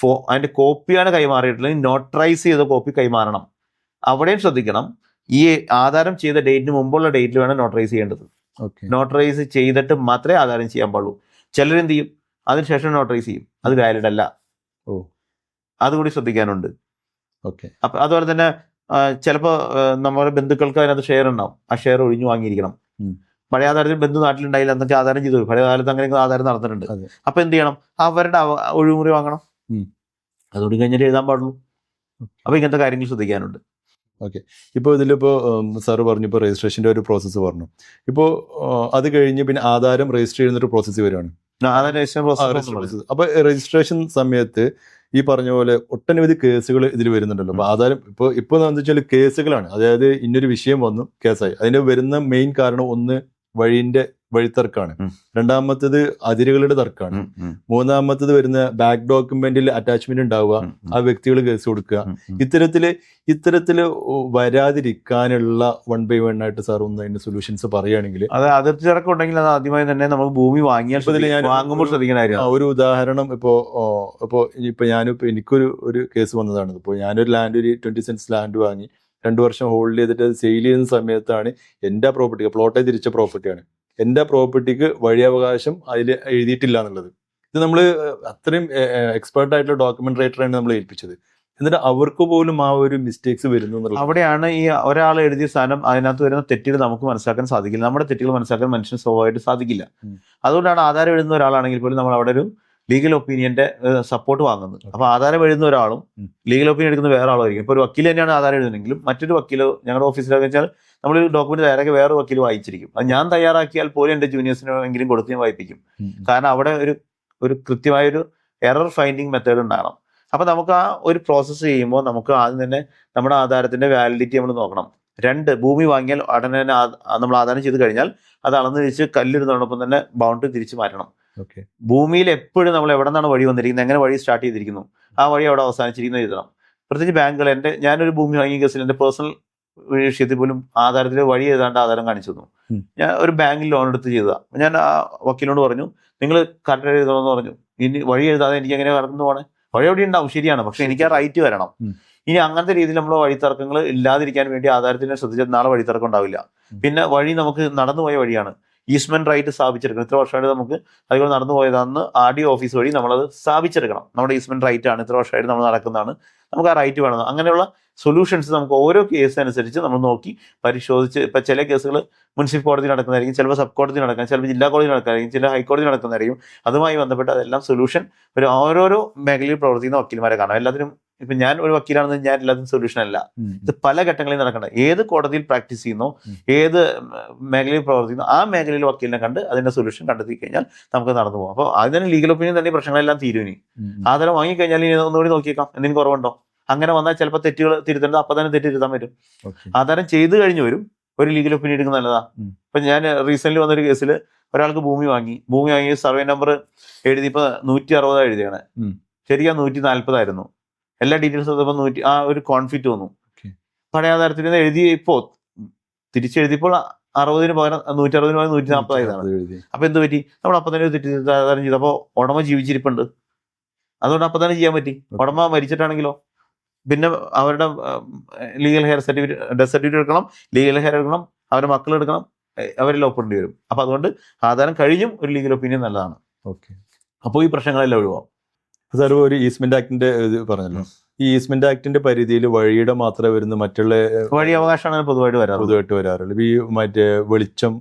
ഫോ അതിന്റെ കോപ്പിയാണ് കൈമാറിയിട്ടുള്ളത് നോട്ടറൈസ് ചെയ്ത കോപ്പി കൈമാറണം. അവിടെയും ശ്രദ്ധിക്കണം. ഈ ആധാരം ചെയ്ത ഡേറ്റിന് മുമ്പുള്ള ഡേറ്റിൽ വേണം നോട്ടറൈസ് ചെയ്യേണ്ടത്. ഓക്കെ നോട്ടറൈസ് ചെയ്തിട്ട് മാത്രമേ ആധാരം ചെയ്യാൻ പാടുള്ളൂ ചിലരെന്ത് ചെയ്യും? അതിനുശേഷം നോട്ടറൈസ് ചെയ്യും. അത് വാലിഡ് അല്ല. ഓ. അതുകൂടി ശ്രദ്ധിക്കാനുണ്ട്. ഓക്കെ അപ്പൊ അതുപോലെ തന്നെ ചിലപ്പോൾ നമ്മുടെ ബന്ധുക്കൾക്ക് അതിനകത്ത് ഷെയർ ഉണ്ടാവും. ആ ഷെയർ ഒഴിഞ്ഞു വാങ്ങിയിരിക്കണം. പഴയ ആധാരത്തിൽ ബന്ധു നാട്ടിലുണ്ടായില്ല എന്നൊക്കെ ആധാരം ചെയ്തു. പഴയ കാലത്ത് അങ്ങനെ ആധാരം നടന്നിട്ടുണ്ട്. അപ്പൊ എന്ത് ചെയ്യണം? അവരുടെ അവ- ഒഴിമുറി വാങ്ങണം. അതുകൊണ്ട് കഴിഞ്ഞിട്ട് എഴുതാൻ പാടുള്ളൂ. അപ്പൊ ഇങ്ങനത്തെ കാര്യങ്ങൾ ശ്രദ്ധിക്കാനുണ്ട്. ഇപ്പോൾ ഇതിലിപ്പോൾ സാറ് പറഞ്ഞു ഇപ്പോൾ രജിസ്ട്രേഷന്റെ ഒരു പ്രോസസ്സ് പറഞ്ഞു. ഇപ്പോൾ അത് കഴിഞ്ഞ് പിന്നെ ആധാരം രജിസ്റ്റർ ചെയ്യുന്ന ഒരു പ്രോസസ്സ് വരുവാണ്. അപ്പോൾ രജിസ്ട്രേഷൻ സമയത്ത് ഈ പറഞ്ഞ പോലെ ഒട്ടനവധി കേസുകൾ ഇതിൽ വരുന്നുണ്ടല്ലോ. അപ്പൊ ആധാരം ഇപ്പോൾ ഇപ്പോൾ എന്താണെന്ന് വെച്ചാൽ കേസുകളാണ്. അതായത് ഇന്നൊരു വിഷയം വന്നു കേസായി. അതിന് വരുന്ന മെയിൻ കാരണം ഒന്ന് വഴിന്റെ വഴിത്തർക്കാണ്. രണ്ടാമത്തത് അതിരുകളുടെ തർക്കാണ്. മൂന്നാമത്തത് വരുന്ന ബാക്ക് ഡോക്യുമെന്റിൽ അറ്റാച്ച്മെന്റ് ഉണ്ടാവുക ആ വ്യക്തികൾ കേസ് കൊടുക്കുക. ഇത്തരത്തിൽ ഇത്തരത്തിൽ വരാതിരിക്കാനുള്ള വൺ ബൈ വൺ ആയിട്ട് സാർ ഒന്ന് അതിന്റെ സൊല്യൂഷൻസ് പറയുകയാണെങ്കിൽ അത് അതിർത്തി തർക്കം ഉണ്ടെങ്കിൽ അത് ആദ്യമായി തന്നെ നമുക്ക് ഭൂമി വാങ്ങിയാൽ വാങ്ങുമ്പോൾ ആ, ഒരു ഉദാഹരണം ഇപ്പോ ഇപ്പോ ഇപ്പൊ ഞാനിപ്പോ എനിക്കൊരു ഒരു കേസ് വന്നതാണ് ഇപ്പോ ഞാനൊരു ലാൻഡ് ഒരു ട്വന്റി സെന്റ്സ് ലാൻഡ് വാങ്ങി രണ്ടു വർഷം ഹോൾഡ് ചെയ്തിട്ട് അത് സെയിൽ ചെയ്യുന്ന സമയത്താണ് എന്റെ പ്രോപ്പർട്ടി പ്ലോട്ടേ തിരിച്ച പ്രോപ്പർട്ടിയാണ് എന്റെ പ്രോപ്പർട്ടിക്ക് വഴിയവകാശം അതിൽ എഴുതിയിട്ടില്ല എന്നുള്ളത് ഇത് നമ്മൾ അത്രയും എക്സ്പേർട്ട് ആയിട്ടുള്ള ഡോക്യുമെന്റ് റൈറ്ററാണ് നമ്മൾ ഏൽപ്പിച്ചത്. എന്നിട്ട് അവർക്ക് പോലും ആ ഒരു മിസ്റ്റേക്സ് വരുന്നു അവിടെയാണ് ഈ ഒരാൾ എഴുതിയ സാധനം അതിനകത്ത് വരുന്ന തെറ്റുകൾ നമുക്ക് മനസ്സിലാക്കാൻ സാധിക്കില്ല. നമ്മുടെ തെറ്റുകൾ മനസ്സിലാക്കാൻ മനുഷ്യന് സ്വഭാവമായിട്ട് സാധിക്കില്ല. അതുകൊണ്ടാണ് ആധാരം എഴുതുന്ന ഒരാളാണെങ്കിൽ പോലും നമ്മൾ അവിടെ ഒരു ലീഗൽ ഒപ്പീനിയന്റെ സപ്പോർട്ട് വാങ്ങുന്നത്. അപ്പൊ ആധാരം എഴുതുന്ന ഒരാളും ലീഗൽ ഒപ്പീനിയൻ എടുക്കുന്ന വേറെ ആളായിരിക്കും ഇപ്പൊ ഒരു വക്കീൽ തന്നെയാണ് ആധാരം എഴുതുന്നെങ്കിലും മറ്റൊരു വക്കീലോ ഞങ്ങളുടെ ഓഫീസിലൊക്കെ വെച്ചാൽ നമ്മൾ ഡോക്യുമെന്റ് തയ്യാറാക്കി വേറെ വക്കീൽ വായിച്ചിരിക്കും. അത് ഞാൻ തയ്യാറാക്കിയാൽ പോലും എന്റെ ജൂനിയേഴ്സിനോ എങ്കിലും കൊടുത്ത് ഞാൻ വായിപ്പിക്കും. കാരണം അവിടെ ഒരു ഒരു കൃത്യമായൊരു എറർ ഫൈൻഡിങ് മെത്തേഡ് ഉണ്ടാകണം. അപ്പൊ നമുക്ക് ആ ഒരു പ്രോസസ്സ് ചെയ്യുമ്പോൾ നമുക്ക് ആദ്യം തന്നെ നമ്മുടെ ആധാരത്തിന്റെ വാലിഡിറ്റി നമ്മൾ നോക്കണം. രണ്ട് ഭൂമി വാങ്ങിയാൽ ഉടനെ തന്നെ നമ്മൾ ആധാരം ചെയ്ത് കഴിഞ്ഞാൽ അത് അളന്ന് തിരിച്ച് കല്ലിടുന്നതോടൊപ്പം തന്നെ ബൗണ്ടറി തിരിച്ച് മാറ്റണം. ഓക്കെ. ഭൂമിയിൽ എപ്പോഴും നമ്മൾ എവിടെ നിന്നാണ് വഴി വന്നിരിക്കുന്നത്? എങ്ങനെ വഴി സ്റ്റാർട്ട് ചെയ്തിരിക്കുന്നു? ആ വഴി അവിടെ അവസാനിച്ചിരിക്കുന്നത് എഴുതണം. പ്രത്യേകിച്ച് ബാങ്കുകൾ എന്റെ ഞാനൊരു ഭൂമി വാങ്ങിയ കേസിൽ എന്റെ പേഴ്സണൽ വിഷയത്തിൽ പോലും ആധാരത്തിൽ വഴി ഏതാണ്ട് ആധാരം കാണിച്ചു തന്നു. ഞാൻ ഒരു ബാങ്കിൽ ലോൺ എടുത്ത് ചെയ്തതാണ് ഞാൻ ആ വക്കീലിനോട് പറഞ്ഞു നിങ്ങൾ കറക്റ്റ് എഴുതണമെന്ന് പറഞ്ഞു. ഇനി വഴി എഴുതാതെ എനിക്ക് എങ്ങനെ കടന്നു പോകണേ വഴി എവിടെ ഉണ്ടാവും ശരിയാണ്. പക്ഷെ എനിക്ക് ആ റൈറ്റ് വരണം. ഇനി അങ്ങനത്തെ രീതിയിൽ നമ്മൾ വഴിത്തർക്കങ്ങൾ ഇല്ലാതിരിക്കാൻ വേണ്ടി ആധാരത്തിന് ശ്രദ്ധിച്ചാൽ നാളെ വഴിത്തർക്കം ഉണ്ടാവില്ല. പിന്നെ വഴി നമുക്ക് നടന്നുപോയ വഴിയാണ്. ഈസ്മെന്റ് റൈറ്റ് സ്ഥാപിച്ചെടുക്കണം. ഇത്ര വർഷമായിട്ട് നമുക്ക് അതുപോലെ നടന്നു പോയതാണെന്ന് ആർ ഡി ഓഫീസ് വഴി നമ്മളത് സ്ഥാപിച്ചെടുക്കണം. നമ്മുടെ ഈസ്മെന്റ് റൈറ്റ് ആണ്. ഇത്ര വർഷമായിട്ട് നമ്മൾ നടക്കുന്നതാണ്. നമുക്ക് ആ റൈറ്റ് വേണം. അങ്ങനെയുള്ള സൊല്യൂഷൻസ് നമുക്ക് ഓരോ കേസ് അനുസരിച്ച് നമ്മൾ നോക്കി പരിശോധിച്ച് ഇപ്പം ചില കേസുകൾ മുനിസിപ്പൽ കോടതി നടക്കുന്നതായിരിക്കും ചിലപ്പോൾ സബ് കോടതി നടക്കാം ചിലപ്പോൾ ജില്ലാ കോടതി നടക്കുന്നതായിരിക്കും ചില ഹൈക്കോടതി നടക്കുന്നതായിരിക്കും. അതുമായി ബന്ധപ്പെട്ട് അതെല്ലാം സൊല്യൂഷൻ ഒരു ഓരോരോ മേഖലയിൽ പ്രവർത്തിക്കുന്ന വക്കീൽമാരെ കാണാം. എല്ലാത്തിനും ഇപ്പൊ ഞാൻ ഒരു വക്കീലാണെന്ന് ഞാൻ എല്ലാത്തിനും സൊല്യൂഷൻ അല്ല. ഇത് പല ഘട്ടങ്ങളിൽ നടക്കണം ഏത് കോടതിയിൽ പ്രാക്ടീസ് ചെയ്യുന്നു ഏത് മേഖലയിൽ പ്രവർത്തിക്കുന്നു ആ മേഖലയിൽ വക്കീലിനെ കണ്ട് അതിന്റെ സൊല്യൂഷൻ കണ്ടെത്തി കഴിഞ്ഞാൽ നമുക്ക് നടന്നു പോകാം. അപ്പോൾ അതിന് ലീഗൽ ഒപ്പീനിയൻ തന്നെ പ്രശ്നങ്ങളെല്ലാം തീരുവിനി ആധാരം വാങ്ങിക്കഴിഞ്ഞാൽ ഇനി ഒന്നുകൂടി നോക്കിയേക്കാം. എന്തെങ്കിലും കുറവുണ്ടോ? അങ്ങനെ വന്നാൽ ചിലപ്പോൾ തെറ്റുകൾ തിരുത്തേണ്ടത് അപ്പം തന്നെ തെറ്റ് തിരുത്താൻ പറ്റും. ആധാരം ചെയ്തു കഴിഞ്ഞു വരും. ഒരു ലീഗൽ ഒപ്പീനിയൻ എടുക്കുന്ന നല്ലതാ. ഇപ്പൊ ഞാൻ റീസെന്റ് വന്നൊരു കേസിൽ ഒരാൾക്ക് ഭൂമി വാങ്ങി. ഭൂമി വാങ്ങി സർവേ നമ്പർ എഴുതിയപ്പോ നൂറ്റി അറുപതാ എഴുതിയാണ്. ശരിക്കും നൂറ്റി നാല്പതായിരുന്നു എല്ലാ ഡീറ്റെയിൽസ് എടുത്തപ്പോൾ നൂറ്റി ആ ഒരു കോൺഫ്ലിക്റ്റ് വന്നു. പഴയ ആധാരത്തിൽ നിന്ന് എഴുതി ഇപ്പോ തിരിച്ചെഴുതിയപ്പോൾ അറുപതിന് പകരം നൂറ്റി അറുപതിന് പകരം നൂറ്റി നാൽപ്പതായതാണ് എഴുതി. അപ്പൊ എന്ത് പറ്റി? നമ്മൾ അപ്പം തന്നെ തെറ്റി ചെയ്തു. ചെയ്തപ്പോ ഉടമ ജീവിച്ചിരിപ്പുണ്ട്. അതുകൊണ്ട് അപ്പം തന്നെ ചെയ്യാൻ പറ്റി. ഉടമ മരിച്ചിട്ടാണെങ്കിലോ? പിന്നെ അവരുടെ legal heir certificate death certificate എടുക്കണം ലീഗൽ ഹെയർ എടുക്കണം അവരുടെ മക്കൾ എടുക്കണം അവരെല്ലാം ഒപ്പിടേണ്ടി വരും. അപ്പൊ അതുകൊണ്ട് ആധാരം കഴിഞ്ഞും ഒരു ലീഗൽ ഒപ്പീനിയൻ നല്ലതാണ്. ഓക്കെ അപ്പോൾ ഈ പ്രശ്നങ്ങളെല്ലാം ഒഴിവാകും സാർ ഒരു ഈസ്മെന്റ് ആക്ടിന്റെ പറഞ്ഞല്ലോ. ഈ ഈസ്മെന്റ് ആക്ടിന്റെ പരിധിയിൽ വഴിയുടെ മാത്രമേ വരുന്ന മറ്റുള്ള വഴി അവകാശമാണ് പൊതുവായിട്ട് വരാറ് പൊതുവായിട്ട് വരാറുള്ളത് ഈ മറ്റേ വെളിച്ചം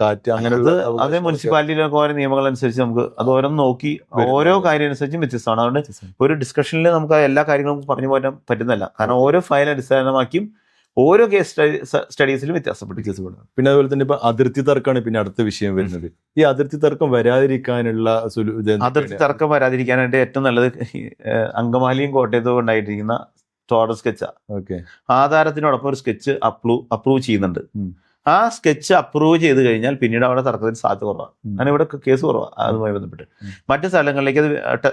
കാറ്റ് അങ്ങനെയുള്ള അത് മുനിസിപ്പാലിറ്റിയിലൊക്കെ ഓരോ നിയമങ്ങൾ അനുസരിച്ച് നമുക്ക് അത് ഓരോ നോക്കി. ഓരോ കാര്യം അനുസരിച്ചും വ്യത്യസ്തമാണ്. അതുകൊണ്ട് ഒരു ഡിസ്കഷനിൽ നമുക്ക് എല്ലാ കാര്യങ്ങളും പറഞ്ഞു പോകാൻ പറ്റുന്നില്ല കാരണം ഓരോ ഫയൽ അടിസ്ഥാനമാക്കിയും ഓരോ കേസ് സ്റ്റഡീസിലും വ്യത്യാസപ്പെട്ടു വ്യത്യാസപ്പെടും പിന്നെ അതുപോലെ തന്നെ ഇപ്പൊ അതിർത്തി തർക്കമാണ് പിന്നെ അടുത്ത വിഷയം വരുന്നത്. ഈ അതിർത്തി തർക്കം വരാതിരിക്കാനുള്ള അതിർത്തി തർക്കം വരാതിരിക്കാനായിട്ട് ഏറ്റവും നല്ലത് അങ്കമാലിയും കോട്ടയത്തും ഉണ്ടായിട്ടിരിക്കുന്ന ടോഡർ സ്കെച്ചാ ഓക്കെ. ആധാരത്തിനോടൊപ്പം ഒരു സ്കെച്ച് അപ്രൂവ് അപ്രൂവ് ചെയ്യുന്നുണ്ട്. ആ സ്കെച്ച് അപ്രൂവ് ചെയ്ത് കഴിഞ്ഞാൽ പിന്നീട് അവിടെ തർക്കത്തിന് സാധ്യത കുറവാണ്. അങ്ങനെ ഇവിടെ കേസ് കുറവാണ് അതുമായി ബന്ധപ്പെട്ട്. മറ്റു സ്ഥലങ്ങളിലേക്ക് അത്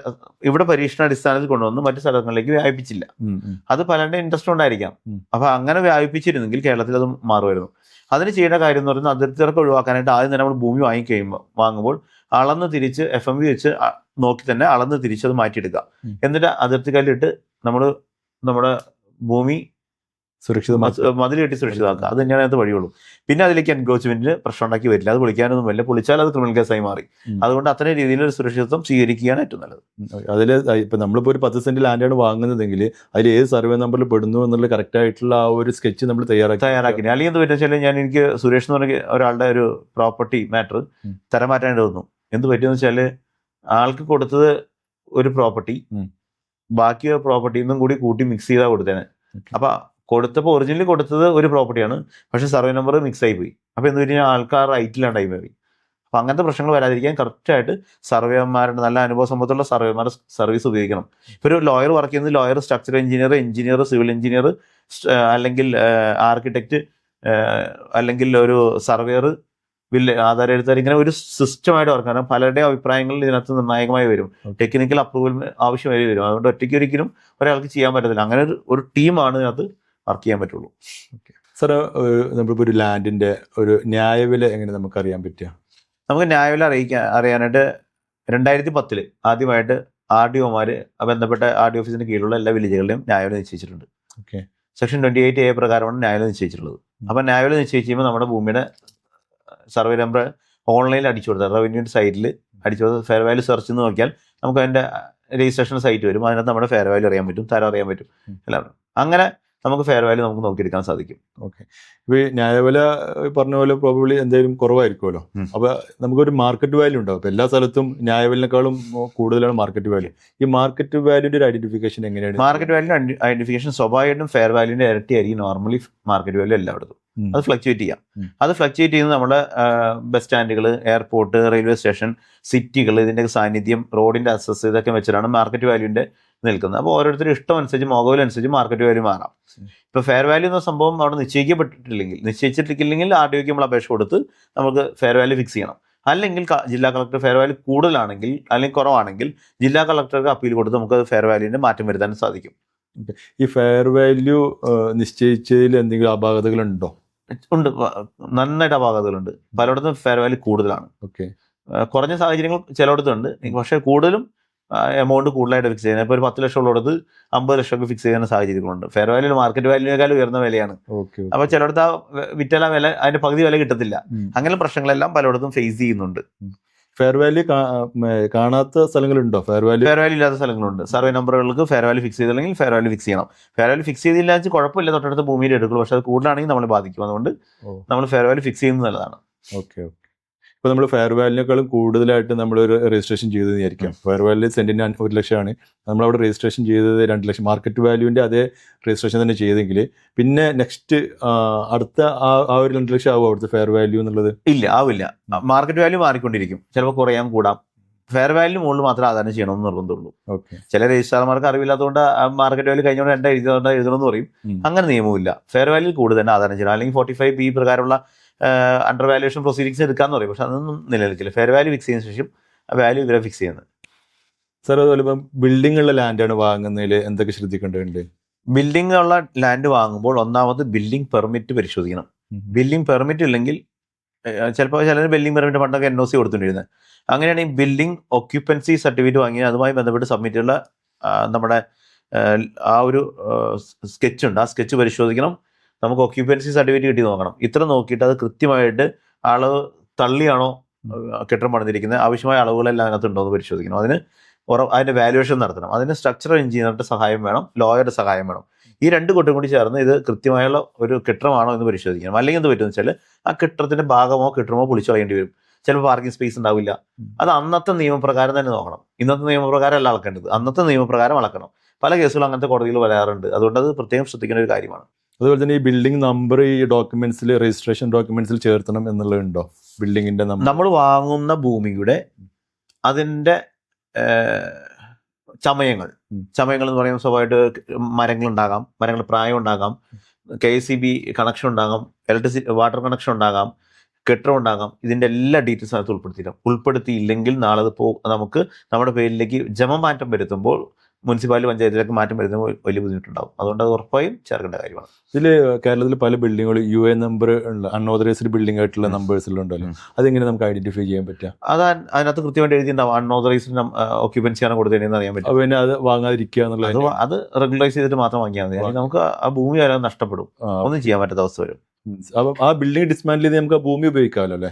ഇവിടെ പരീക്ഷണാടിസ്ഥാനത്തിൽ കൊണ്ടുവന്ന് മറ്റു സ്ഥലങ്ങളിലേക്ക് വ്യാപിപ്പിച്ചില്ല. അത് പലരുടെ ഇൻട്രസ്റ്റ് ഉണ്ടായിരിക്കാം. അപ്പൊ അങ്ങനെ വ്യാപിപ്പിച്ചിരുന്നെങ്കിൽ കേരളത്തിൽ അത് മാറുമായിരുന്നു. അതിന് ചെയ്യേണ്ട കാര്യം എന്ന് പറയുന്നത് അതിർത്തി ഒഴിവാക്കാനായിട്ട് ആദ്യം തന്നെ നമ്മൾ ഭൂമി വാങ്ങിക്കഴിയുമ്പോൾ വാങ്ങുമ്പോൾ അളന്ന് തിരിച്ച് എഫ് എം വി വെച്ച് നോക്കി തന്നെ അളന്ന് തിരിച്ച് അത് മാറ്റിയെടുക്കുക. എന്നിട്ട് അതിർത്തി കല്ലിട്ട് നമ്മൾ നമ്മുടെ ഭൂമി സുരക്ഷിതമാക്കി. മ- മതിൽ കെട്ടി സുരക്ഷിതമാക്കുക. അത് തന്നെയാണ് അതിനകത്ത് വഴിയുള്ളൂ. പിന്നെ അതിലേക്ക് എൻക്രോച്ച്മെന്റിന് പ്രശ്നം ഉണ്ടാക്കി വരില്ല. അത് പൊളിക്കാനൊന്നും വരില്ല. പൊളിച്ചാൽ അത് ക്രിമിനൽ കേസായി മാറി. അതുകൊണ്ട് അത്തരം രീതിയിൽ ഒരു സുരക്ഷിതത്വം സ്വീകരിക്കുകയാണ് ഏറ്റവും നല്ലത്. അതിൽ ഇപ്പൊ നമ്മളിപ്പോ ഒരു പത്ത് സെന്റ് ലാൻഡാണ് വാങ്ങുന്നതെങ്കിൽ അതിൽ ഏത് സർവേ നമ്പറിൽ പെടുന്നു എന്നുള്ള കറക്റ്റ് ആയിട്ടുള്ള ആ ഒരു സ്കെച്ച് നമ്മൾ തയ്യാറാക്കി. തയ്യാറാക്കി. അല്ലെങ്കിൽ എന്ത് പറ്റുന്ന വെച്ചാൽ ഞാൻ എനിക്ക് സുരേഷ് എന്ന് പറഞ്ഞ ഒരാളുടെ ഒരു പ്രോപ്പർട്ടി മാറ്റർ തരമാറ്റേണ്ടി തരം മാറ്റാനായിട്ട് വന്നു എന്ത് പറ്റിയെന്ന് വെച്ചാൽ ആൾക്ക് കൊടുത്തത് ഒരു പ്രോപ്പർട്ടി. ബാക്കി പ്രോപ്പർട്ടിയിൽ നിന്നും കൂടി കൂട്ടി മിക്സ് ചെയ്താ കൊടുത്തേനെ. അപ്പൊ കൊടുത്തപ്പോൾ ഒറിജിനലി കൊടുത്തത് ഒരു പ്രോപ്പർട്ടിയാണ് പക്ഷേ സർവേ നമ്പർ മിക്സ് ആയി പോയി അപ്പോൾ എന്ത് പറഞ്ഞാൽ ആൾക്കാർ റൈറ്റിലാണ്ടായി പോയി. അപ്പോൾ അങ്ങനത്തെ പ്രശ്നങ്ങൾ വരാതിരിക്കാൻ കറക്റ്റായിട്ട് സർവേമാരുടെ നല്ല അനുഭവ സമ്പത്തുള്ള സർവേമാരുടെ സർവീസ് ഉപയോഗിക്കണം. ഇപ്പോൾ ഒരു ലോയർ വർക്ക് ചെയ്യുന്നത് lawyer structure engineer engineer civil engineer അല്ലെങ്കിൽ ആർക്കിടെക്റ്റ് അല്ലെങ്കിൽ ഒരു സർവേയർ വില്ല ആധാരം എഴുത്താർ ഇങ്ങനെ ഒരു സിസ്റ്റമായിട്ട് വർക്ക് കാരണം പലരുടെയും അഭിപ്രായങ്ങൾ ഇതിനകത്ത് നിർണായകമായി വരും. ടെക്നിക്കൽ അപ്രൂവൽ ആവശ്യമായി വരും. അതുകൊണ്ട് ഒറ്റയ്ക്ക് ഒരിക്കലും ഒരാൾക്ക് ചെയ്യാൻ പറ്റത്തില്ല. അങ്ങനെ ഒരു ഒരു ടീമാണ് ഇതിനകത്ത് വർക്ക് ചെയ്യാൻ പറ്റുള്ളൂ. സാർ നമ്മളിപ്പോൾ ഒരു ലാൻഡിന്റെ ഒരു ന്യായവില എങ്ങനെ നമുക്ക് അറിയാൻ പറ്റുക? നമുക്ക് ന്യായവില അറിയിക്കാൻ അറിയാനായിട്ട് രണ്ടായിരത്തി പത്തിൽ ആദ്യമായിട്ട് ആർ ഡി ഒമാർ ബന്ധപ്പെട്ട ആർ ഡി ഓഫീസിന് കീഴിലുള്ള എല്ലാ വില്ലേജുകളിലും ന്യായവില നിശ്ചയിച്ചിട്ടുണ്ട്. Okay. Section twenty eight A പ്രകാരമാണ് ന്യായവില നിശ്ചയിച്ചിട്ടുള്ളത്. അപ്പോൾ ന്യായവില നിശ്ചയിച്ച് കഴിയുമ്പോൾ നമ്മുടെ ഭൂമിയുടെ സർവേ നമ്പർ ഓൺലൈനിൽ അടിച്ചു കൊടുത്താൽ റവന്യൂ സൈറ്റിൽ അടിച്ചു കൊടുത്താൽ ഫെയർ വാല്യൂ സെർച്ച് എന്ന് നോക്കിയാൽ നമുക്ക് അതിന്റെ രജിസ്ട്രേഷൻ സൈറ്റ് വരും. അതിനകത്ത് നമ്മുടെ ഫെയർ വാല്യൂ അറിയാൻ പറ്റും തരം അറിയാൻ പറ്റും. എല്ലാവരും അങ്ങനെ നമുക്ക് ഫെയർ വാല്യൂ നമുക്ക് നോക്കിയെടുക്കാൻ സാധിക്കും. ഓക്കെ ഇപ്പോൾ ഈ ന്യായവില പറഞ്ഞ പോലെ പ്രോബബ്ലി എന്തെങ്കിലും കുറവായിരിക്കുമല്ലോ. അപ്പോൾ അപ്പൊ നമുക്കൊരു മാർക്കറ്റ് വാല്യൂ ഉണ്ടാവും. അപ്പോൾ എല്ലാ സ്ഥലത്തും ന്യായവിലിനേക്കാളും കൂടുതലാണ് മാർക്കറ്റ് വാല്യൂ ഈ മാർക്കറ്റ് വാല്യൂന്റെ ഒരു ഐഡന്റിഫിക്കേഷൻ എങ്ങനെയാണ്? മാർക്കറ്റ് വാല്യൂ ഐഡന്റിഫിക്കേഷൻ സ്വാഭാവികമായിട്ടും ഫെയർ വാല്യൂന്റെ ഇരട്ടി ആയിരിക്കും നോർമലി മാർക്കറ്റ് വാല്യൂ എല്ലായിടത്തും. അത് ഫ്ലക്ച്വേറ്റ് ചെയ്യാം. അത് ഫ്ലക്ച്വേറ്റ് ചെയ്യുന്നത് നമ്മുടെ ബസ് സ്റ്റാൻഡുകൾ എയർപോർട്ട് റെയിൽവേ സ്റ്റേഷൻ സിറ്റികൾ ഇതിന്റെ സാന്നിധ്യം റോഡിന്റെ അസസ് ഇതൊക്കെ വെച്ചിട്ടാണ് മാർക്കറ്റ് വാല്യൂന്റെ നിൽക്കുന്നത്. അപ്പോൾ ഓരോരുത്തരും ഇഷ്ടം അനുസരിച്ച് മുഖവിൽ അനുസരിച്ച് മാർക്കറ്റ് വാല്യൂ മാറാം. ഇപ്പോൾ ഫെയർ വാല്യൂ എന്ന സംഭവം അവിടെ നിശ്ചയിക്കപ്പെട്ടിട്ടില്ലെങ്കിൽ നിശ്ചയിച്ചിട്ടില്ലെങ്കിൽ ആർ ഡി ഒക്ക് നമ്മൾ അപേക്ഷ കൊടുത്ത് നമുക്ക് ഫെയർ വാല്യൂ ഫിക്സ് ചെയ്യണം. അല്ലെങ്കിൽ ജില്ലാ കളക്ടർ ഫെയർ വാല്യൂ കൂടുതലാണെങ്കിൽ അല്ലെങ്കിൽ കുറവാണെങ്കിൽ ജില്ലാ കളക്ടർക്ക് അപ്പീൽ കൊടുത്ത് നമുക്ക് ഫെയർ വാല്യൂവിന്റെ മാറ്റം വരുത്താൻ സാധിക്കും. ഈ ഫെയർ വാല്യൂ നിശ്ചയിച്ചതിൽ എന്തെങ്കിലും അപാകതകൾ ഉണ്ടോ? നന്നായിട്ട് അപാകതകളുണ്ട് പലയിടത്തും ഫെയർ വാല്യൂ കൂടുതലാണ്. ഓക്കെ. കുറഞ്ഞ സാഹചര്യങ്ങൾ ചിലയിടത്തുണ്ട്. പക്ഷേ കൂടുതലും എമൗണ്ട് കൂടുതലായിട്ട് ഫിക്സ് ചെയ്യുന്നത്. ഇപ്പോൾ ഒരു പത്ത് ലക്ഷം ഉള്ളിടത്ത് അമ്പത് ലക്ഷം ഒക്കെ ഫിക്സ് ചെയ്യുന്ന സാഹചര്യങ്ങളുണ്ട്. ഫെയർ വാല്യൂ മാർക്കറ്റ് വാല്യൂനേക്കാൾ ഉയർന്ന വിലയാണ്. ഓക്കെ അപ്പോൾ ചിലയിടത്ത് ആ വിറ്റല വില അതിന്റെ പകുതി വില കിട്ടത്തില്ല. അങ്ങനെ പ്രശ്നങ്ങളെല്ലാം പലയിടത്തും ഫേസ് ചെയ്യുന്നുണ്ട്. ഫെയർ വാല്യൂ കാണാത്ത സ്ഥലങ്ങളുണ്ടോ? ഫെയർ വാല്യൂ ഫെയർ വാല്യൂ ഇല്ലാത്ത സ്ഥലങ്ങളുണ്ട്. സർവേ നമ്പറുകൾക്ക് ഫെയർ വാല്യൂ ഫിക്സ് ചെയ്തില്ലെങ്കിൽ ഫെയർ വാല്യൂ ഫിക്സ് ചെയ്യണം. ഫെയർ വാല്യൂ ഫിക്സ് ചെയ്തില്ല വെച്ചാൽ കുഴപ്പമില്ല. തൊട്ടടുത്ത ഭൂമിയിൽ എടുക്കുള്ളൂ. പക്ഷെ അത് കൂടുതലാണെങ്കിൽ നമ്മളെ ബാധിക്കും. അതുകൊണ്ട് നമ്മൾ ഫെയർ വാല്യൂ ഫിക്സ് ചെയ്യുന്നത് നല്ലതാണ്. ഓക്കെ ഓക്കെ ഇപ്പൊ നമ്മൾ ഫെയർ വാല്യൂനേക്കാളും കൂടുതലായിട്ട് നമ്മൾ ഒരു രജിസ്ട്രേഷൻ ചെയ്തത് വിചാരിക്കാം ഫെയർ വാല്യൂ അൻ- ഒരു ലക്ഷമാണ്. നമ്മൾ അവിടെ രജിസ്ട്രേഷൻ ചെയ്തത് രണ്ട് ലക്ഷം. മാർക്കറ്റ് വാല്യൂവിന്റെ അതേ രജിസ്ട്രേഷൻ തന്നെ ചെയ്തെങ്കിൽ പിന്നെ നെക്സ്റ്റ് അടുത്ത ആ ആ ഒരു രണ്ട് ലക്ഷം ആവും അവിടുത്തെ ഫെയർ വാല്യൂ എന്നുള്ളത്? ഇല്ല ആവില്ല. മാർക്കറ്റ് വാല്യൂ മാറിക്കൊണ്ടിരിക്കും. ചിലപ്പോൾ കുറയാൻ കൂടാം. ഫെയർ വാല്യൂ മുകളിൽ മാത്രം ആധാരം ചെയ്യണമെന്ന് നിർബന്ധമുള്ളൂ. ഓക്കെ. ചില രജിസ്ട്രാർമാർക്ക് അറിവില്ലാത്തതുകൊണ്ട് മാർക്കറ്റ് വാല്യൂ കഴിഞ്ഞുകൊണ്ട് എന്റെ എഴുതുകൊണ്ട് എഴുതണമെന്ന് പറയും. അങ്ങനെ നിയമമില്ല ഫെയർ വാല്യൂ കൂടുതൽ തന്നെ ആധാരം ചെയ്യണം. അല്ലെങ്കിൽ ഫോർട്ടി ഫൈവ് ബി പ്രകാരമുള്ള അണ്ടർ വാല്യുവേഷൻ പ്രൊസീഡിങ്സ് എടുക്കാന്ന് പറയും. പക്ഷെ അതൊന്നും നിലനിൽക്കില്ല. ഫെയർ വാല്യൂ ഫിക്സ് ചെയ്യുന്ന ശേഷം ആ വാല്യൂ ഇവരെ ഫിക്സ് ചെയ്യുന്നത്. സർ അതുപോലെ ഇപ്പം ബിൽഡിങ്ങുള്ള ലാൻഡാണ് വാങ്ങുന്നതിൽ എന്തൊക്കെ ശ്രദ്ധിക്കേണ്ടതുണ്ട്? ബിൽഡിംഗ് ഉള്ള ലാൻഡ് വാങ്ങുമ്പോൾ ഒന്നാമത് ബിൽഡിംഗ് പെർമിറ്റ് പരിശോധിക്കണം. ബിൽഡിംഗ് പെർമിറ്റ് ഇല്ലെങ്കിൽ ചിലപ്പോൾ ചിലർ ബിൽഡിംഗ് പെർമിറ്റ് പണ്ടൊക്കെ എൻ ഒ സി കൊടുത്തുകൊണ്ടിരുന്നത് അങ്ങനെയാണെങ്കിൽ ബിൽഡിംഗ് ഒക്യുപ്പൻസി സർട്ടിഫിക്കറ്റ് വാങ്ങി അതുമായി ബന്ധപ്പെട്ട് സബ്മിറ്റ് ഉള്ള നമ്മുടെ ആ, ആ ഒരു സ്കെച്ച് ഉണ്ട്. ആ സ്കെച്ച് പരിശോധിക്കണം. നമുക്ക് ഒക്യുപ്പൻസി സർട്ടിഫിക്കറ്റ് കിട്ടി നോക്കണം. ഇത്ര നോക്കിയിട്ട് അത് കൃത്യമായിട്ട് അളവ് തള്ളിയാണോ കെട്ടിടം പണിതിരിക്കുന്നത്? ആവശ്യമായ അളവുകളെല്ലാം അതിനകത്ത് ഉണ്ടോ എന്ന് പരിശോധിക്കണം. അതിന് അതിന്റെ വാല്യുവേഷൻ നടത്തണം. അതിന് സ്ട്രക്ചറൽ എഞ്ചിനീയറുടെ സഹായം വേണം ലോയറുടെ സഹായം വേണം. ഈ രണ്ട് കൂട്ടം കൂടി ചേർന്ന് ഇത് കൃത്യമായുള്ള ഒരു കെട്ടിടമാണോ എന്ന് പരിശോധിക്കണം. അല്ലെങ്കിൽ എന്ത് പറ്റുമെന്ന് വെച്ചാൽ ആ കെട്ടിടത്തിന്റെ ഭാഗമോ കെട്ടിടമോ പൊളിച്ചു കളയേണ്ടി വരും. ചിലപ്പോൾ പാർക്കിംഗ് സ്പേസ് ഉണ്ടാവില്ല. അത് അന്നത്തെ നിയമപ്രകാരം തന്നെ നോക്കണം. ഇന്നത്തെ നിയമപ്രകാരം അല്ല അളക്കേണ്ടത്. അന്നത്തെ നിയമപ്രകാരം അളക്കണം. പല കേസുകളും അങ്ങനത്തെ കോടതികൾ വരാറുണ്ട്. അതുകൊണ്ട് അത് പ്രത്യേകം ശ്രദ്ധിക്കേണ്ട ഒരു കാര്യമാണ്. അതുപോലെ തന്നെ ഈ ബിൽഡിംഗ് നമ്പർ ഈ ഡോക്യുമെന്റ്സിൽ രജിസ്ട്രേഷൻ ഡോക്യുമെന്റ്സിൽ ചേർത്തണം എന്നുള്ളതുണ്ടോ? ബിൽഡിങ്ങിന്റെ നമ്പർ നമ്മൾ വാങ്ങുന്ന ഭൂമിയുടെ അതിന്റെ ചമയങ്ങൾ. ചമയങ്ങൾ എന്ന് പറയുമ്പോൾ സ്വാഭാവികമായിട്ട് മരങ്ങൾ ഉണ്ടാകാം മരങ്ങൾ പ്രായം ഉണ്ടാകാം കെ സി ബി കണക്ഷൻ ഉണ്ടാകാം ഇലക്ട്രിസിറ്റി വാട്ടർ കണക്ഷൻ ഉണ്ടാകാം കെട്ടിടം ഉണ്ടാകാം. ഇതിന്റെ എല്ലാ ഡീറ്റെയിൽസ് അകത്ത് ഉൾപ്പെടുത്തിയില്ല ഉൾപ്പെടുത്തിയില്ലെങ്കിൽ നാളെ പോ നമുക്ക് നമ്മുടെ പേരിലേക്ക് ജമമാറ്റം വരുത്തുമ്പോൾ മുനിസിപ്പാലിറ്റി പഞ്ചായത്തിലേക്ക് മാറ്റം വരുത്തുമ്പോൾ വലിയ ബുദ്ധിമുട്ടുണ്ടാകും അതുകൊണ്ട് അത് ഉറപ്പായും ചേർക്കേണ്ട കാര്യമാണ്. ഇതിൽ കേരളത്തിൽ പല ബിൽഡിങ്ങുകൾ യു എ നമ്പർ ഉണ്ട് അൺഓതറൈസ്ഡ് ബിൽഡിംഗ് ആയിട്ടുള്ള നമ്പേഴ്സിലുണ്ടല്ലോ. ഉണ്ടല്ലോ അതെങ്ങനെ നമുക്ക് ഐഡന്റിഫൈ ചെയ്യാൻ പറ്റുക? അത് അതിനകത്ത് കൃത്യമായിട്ട് എഴുതിയിട്ടുണ്ടാവും. അൺഓതറൈസ്ഡ് ഓക്യുപൻസി ആണ് കൊടുത്തതെന്ന് അറിയാൻ പറ്റും. പിന്നെ അത് വാങ്ങാതിരിക്കുക എന്നുള്ളത് അത് റെഗുലൈസ് ചെയ്തിട്ട് മാത്രം വാങ്ങിയാൽ മതി. നമുക്ക് ആ ഭൂമി വരാൻ നഷ്ടപ്പെടും. ഒന്നും ചെയ്യാൻ പറ്റാത്ത അവസ്ഥ വരും. അപ്പം ആ ബിൽഡിംഗ് ഡിസ്മാൻഡിൽ ചെയ്ത് നമുക്ക് ആ ഭൂമി ഉപയോഗിക്കാമല്ലോ അല്ലേ?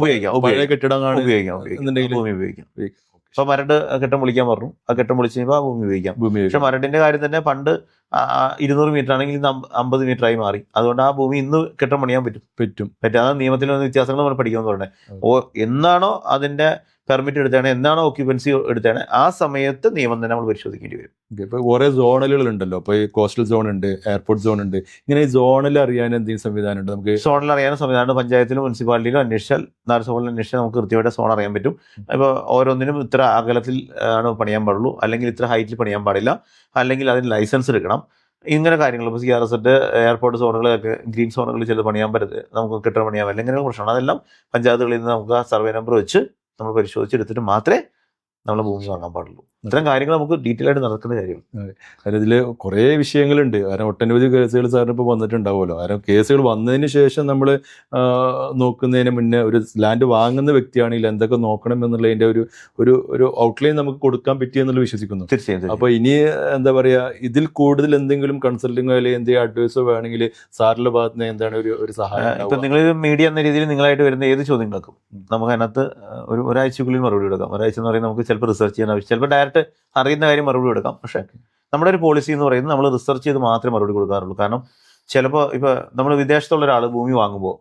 ഉപയോഗിക്കാം പഴയ കെട്ടിടമാണ് ഉപയോഗിക്കാം ഭൂമി ഉപയോഗിക്കാം. ഇപ്പൊ മരട് കെട്ടം പൊളിക്കാൻ പറഞ്ഞു. ആ കെട്ടം പൊളിച്ച് കഴിയുമ്പോൾ ആ ഭൂമി ഉപയോഗിക്കാം. ഭൂമി പക്ഷെ മരടിന്റെ കാര്യം തന്നെ പണ്ട് ഇരുന്നൂറ് മീറ്റർ ആണെങ്കിൽ ഇന്ന് അമ്പ- അമ്പത് മീറ്റർ ആയി മാറി. അതുകൊണ്ട് ആ ഭൂമി ഇന്ന് കെട്ടം പണിയാൻ പറ്റും. പറ്റും. പറ്റും അതാണ് നിയമത്തിൽ വന്ന വ്യത്യാസങ്ങൾ നമ്മൾ പഠിക്കാൻ പറഞ്ഞത് ഓ എന്നാണോ അതിന്റെ പെർമിറ്റ് എടുത്തേണേ എന്താണ് ഓക്യുപ്പൻസി എടുത്തേണേ ആ സമയത്ത് നിയമം തന്നെ നമ്മൾ പരിശോധിക്കേണ്ടി വരും. Okay, ഇപ്പൊ കുറെ സോണലുകൾ ഉണ്ടല്ലോ ഇപ്പൊ ഈ കോസ്റ്റൽ സോൺ ഉണ്ട് എയർപോർട്ട് സോൺ ഉണ്ട് ഇങ്ങനെ ഈ സോണിൽ അറിയാൻ എന്തെങ്കിലും സംവിധാനം ഉണ്ട് നമുക്ക്? സോണിൽ അറിയാൻ സംവിധാനം പഞ്ചായത്തിലും മുനിസിപ്പാലിറ്റിയിലും അന്വേഷിച്ചാൽ നഗരസഭകളിൽ അന്വേഷിച്ചാൽ നമുക്ക് കൃത്യമായിട്ട് സോൺ അറിയാൻ പറ്റും. ഇപ്പോൾ ഓരോന്നിനും ഇത്ര അകലത്തിൽ ആണ് പണിയാൻ പാടുള്ളൂ അല്ലെങ്കിൽ ഇത്ര ഹൈറ്റിൽ പണിയാൻ പാടില്ല അല്ലെങ്കിൽ അതിന് ലൈസൻസ് എടുക്കണം. ഇങ്ങനെ കാര്യങ്ങൾ ഇപ്പോൾ സി ആർ എസ് എട്ട് എയർപോർട്ട് സോണുകളൊക്കെ ഗ്രീൻ സോണുകളിൽ ചിലത് പണിയാൻ പറ്റരുത് നമുക്ക് കെട്ടിടം പണിയാൻ പറ്റില്ല ഇങ്ങനെയുള്ള പ്രശ്നമാണ് അതെല്ലാം പഞ്ചായത്തുകളിൽ നിന്ന് നമുക്ക് ആ സർവേ നമ്പർ വെച്ച് നമ്മൾ പരിശോധിച്ചെടുത്തിട്ട് മാത്രമേ നമ്മൾ ഭൂമി വാങ്ങാൻ പാടുള്ളൂ. ഇത്തരം കാര്യങ്ങൾ നമുക്ക് ഡീറ്റെയിൽ ആയിട്ട് നടക്കുന്ന കാര്യം കാരണം ഇതിൽ കുറേ വിഷയങ്ങളുണ്ട്. കാരണം ഒട്ടനവധി കേസുകൾ സാറിന് ഇപ്പോൾ വന്നിട്ടുണ്ടാവുമല്ലോ. കാരണം കേസുകൾ വന്നതിന് ശേഷം നമ്മൾ നോക്കുന്നതിന് മുന്നേ ഒരു ലാൻഡ് വാങ്ങുന്ന വ്യക്തിയാണെങ്കിൽ എന്തൊക്കെ നോക്കണം എന്നുള്ളതിന്റെ ഒരു ഒരു ഒരു ഔട്ട്ലൈൻ നമുക്ക് കൊടുക്കാൻ പറ്റിയെന്നുള്ള വിശ്വസിക്കുന്നു. തീർച്ചയായും അപ്പോൾ ഇനി എന്താ പറയുക ഇതിൽ കൂടുതൽ എന്തെങ്കിലും കൺസൾട്ടിങ്ങോ അല്ലെങ്കിൽ എന്തെങ്കിലും അഡ്വൈസോ വേണമെങ്കിൽ സാറിന്റെ ഭാഗത്ത് നിന്ന് എന്താണ് ഒരു ഒരു സഹായം ഇപ്പം? നിങ്ങൾ മീഡിയ എന്ന രീതിയിൽ നിങ്ങളായിട്ട് വരുന്ന ഏത് ചോദ്യങ്ങൾക്കും നമുക്ക് അതിനകത്ത് ഒരു ഒരാഴ്ചക്കുള്ളിൽ മറുപടി കൊടുക്കാം. ഒരാഴ്ച എന്ന് പറയുന്നത് നമുക്ക് ചിലപ്പോൾ റിസർച്ച് ചെയ്യാൻ ആവശ്യം. ചിലപ്പോൾ ഡയറക്റ്റ് അറിയുന്ന കാര്യം മറുപടി കൊടുക്കാം. പക്ഷേ നമ്മുടെ ഒരു പോളിസി എന്ന് പറയുന്നത് നമ്മൾ റിസർച്ച് ചെയ്ത് മാത്രമേ മറുപടി കൊടുക്കാറുള്ളൂ. കാരണം ചിലപ്പോൾ ഇപ്പൊ നമ്മൾ വിദേശത്തുള്ള ഒരാൾ ഭൂമി വാങ്ങുമ്പോൾ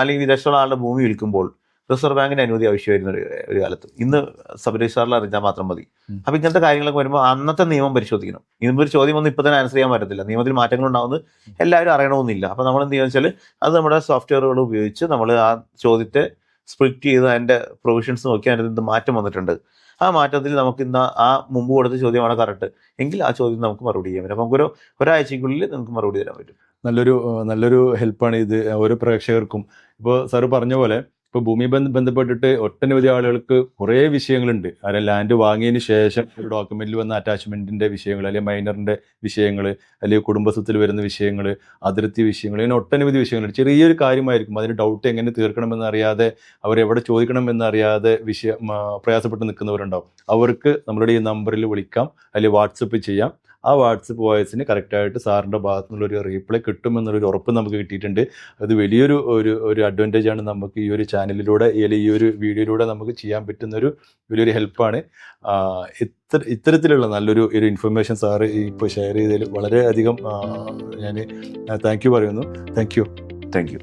അല്ലെങ്കിൽ വിദേശത്തുള്ള ആളുടെ ഭൂമി വിൽക്കുമ്പോൾ റിസർവ് ബാങ്കിന്റെ അനുമതി ആവശ്യമായിരുന്ന ഒരു കാലത്ത്. ഇന്ന് സബ് രജിസ്ട്രാറിൽ അറിഞ്ഞാൽ മാത്രം മതി. അപ്പൊ ഇങ്ങനത്തെ കാര്യങ്ങളൊക്കെ വരുമ്പോൾ അന്നത്തെ നിയമം പരിശോധിക്കണം. ഇന്നിപ്പോ ഒരു ചോദ്യം ഒന്നും ഇപ്പൊ തന്നെ ആൻസർ ചെയ്യാൻ പറ്റത്തില്ല. നിയമത്തിൽ മാറ്റങ്ങൾ ഉണ്ടാവുന്നത് എല്ലാവരും അറിയണമെന്നില്ല. അപ്പൊ നമ്മൾ എന്ത് ചെയ്യുക വെച്ചാൽ അത് നമ്മുടെ സോഫ്റ്റ്വെയറുകൾ ഉപയോഗിച്ച് നമ്മൾ ആ ചോദ്യത്തെ സ്പ്ലിറ്റ് ചെയ്ത് അതിന്റെ പ്രൊവിഷൻസ് നോക്കി അതിന് മാറ്റം വന്നിട്ടുണ്ട്. ആ മാറ്റത്തിൽ നമുക്ക് ഇന്ന് ആ മുമ്പ് കൊടുത്ത ചോദ്യമാണ് കറക്റ്റ് എങ്കിൽ ആ ചോദ്യം നമുക്ക് മറുപടി ചെയ്യാൻ പറ്റും. അപ്പം നമുക്കൊരു ഒരാഴ്ചക്കുള്ളിൽ നമുക്ക് മറുപടി തരാൻ പറ്റും. നല്ലൊരു നല്ലൊരു ഹെൽപ്പാണ് ഇത്. ഓരോ പ്രേക്ഷകർക്കും. ഇപ്പോൾ സാറ് പറഞ്ഞ പോലെ ഇപ്പോൾ ഭൂമി ബന്ധ ബന്ധപ്പെട്ടിട്ട് ഒട്ടനവധി ആളുകൾക്ക് കുറേ വിഷയങ്ങളുണ്ട്. കാരണം ലാൻഡ് വാങ്ങിയതിന് ശേഷം ഒരു ഡോക്യുമെന്റിൽ വന്ന അറ്റാച്ച്മെന്റിന്റെ വിഷയങ്ങൾ അല്ലെങ്കിൽ മൈനറിന്റെ വിഷയങ്ങൾ അല്ലെങ്കിൽ കുടുംബസ്വത്തിൽ വരുന്ന വിഷയങ്ങൾ അതിർത്തി വിഷയങ്ങൾ ഇങ്ങനെ ഒട്ടനവധി വിഷയങ്ങളുണ്ട്. ചെറിയൊരു കാര്യമായിരിക്കും. അതിന് ഡൗട്ട് എങ്ങനെ തീർക്കണമെന്ന് അറിയാതെ അവരെവിടെ എവിടെ ചോദിക്കണം എന്നറിയാതെ വിഷയം പ്രയാസപ്പെട്ട് നിൽക്കുന്നവരുണ്ടാവും. അവർക്ക് നമ്മളുടെ ഈ നമ്പറിൽ വിളിക്കാം അല്ലെങ്കിൽ വാട്സപ്പ് ചെയ്യാം. ആ വാട്സപ്പ് വോയിസിന് കറക്റ്റായിട്ട് സാറിന്റെ ഭാഗത്തു നിന്നുള്ളൊരു റീപ്ലൈ കിട്ടുമെന്നുള്ളൊരു ഉറപ്പ് നമുക്ക് കിട്ടിയിട്ടുണ്ട്. അത് വലിയൊരു ഒരു ഒരു അഡ്വാന്റേജ് ആണ് നമുക്ക് ഈ ഒരു ചാനലിലൂടെ അല്ലെങ്കിൽ ഈ ഒരു വീഡിയോയിലൂടെ നമുക്ക് ചെയ്യാൻ പറ്റുന്നൊരു വലിയൊരു ഹെൽപ്പാണ് ഇത്ര ഇത്തരത്തിലുള്ള നല്ലൊരു ഒരു ഇൻഫർമേഷൻ സാറ് ഇപ്പോൾ ഷെയർ ചെയ്തതിൽ വളരെയധികം ഞാൻ താങ്ക് യു പറയുന്നു. Thank you thank you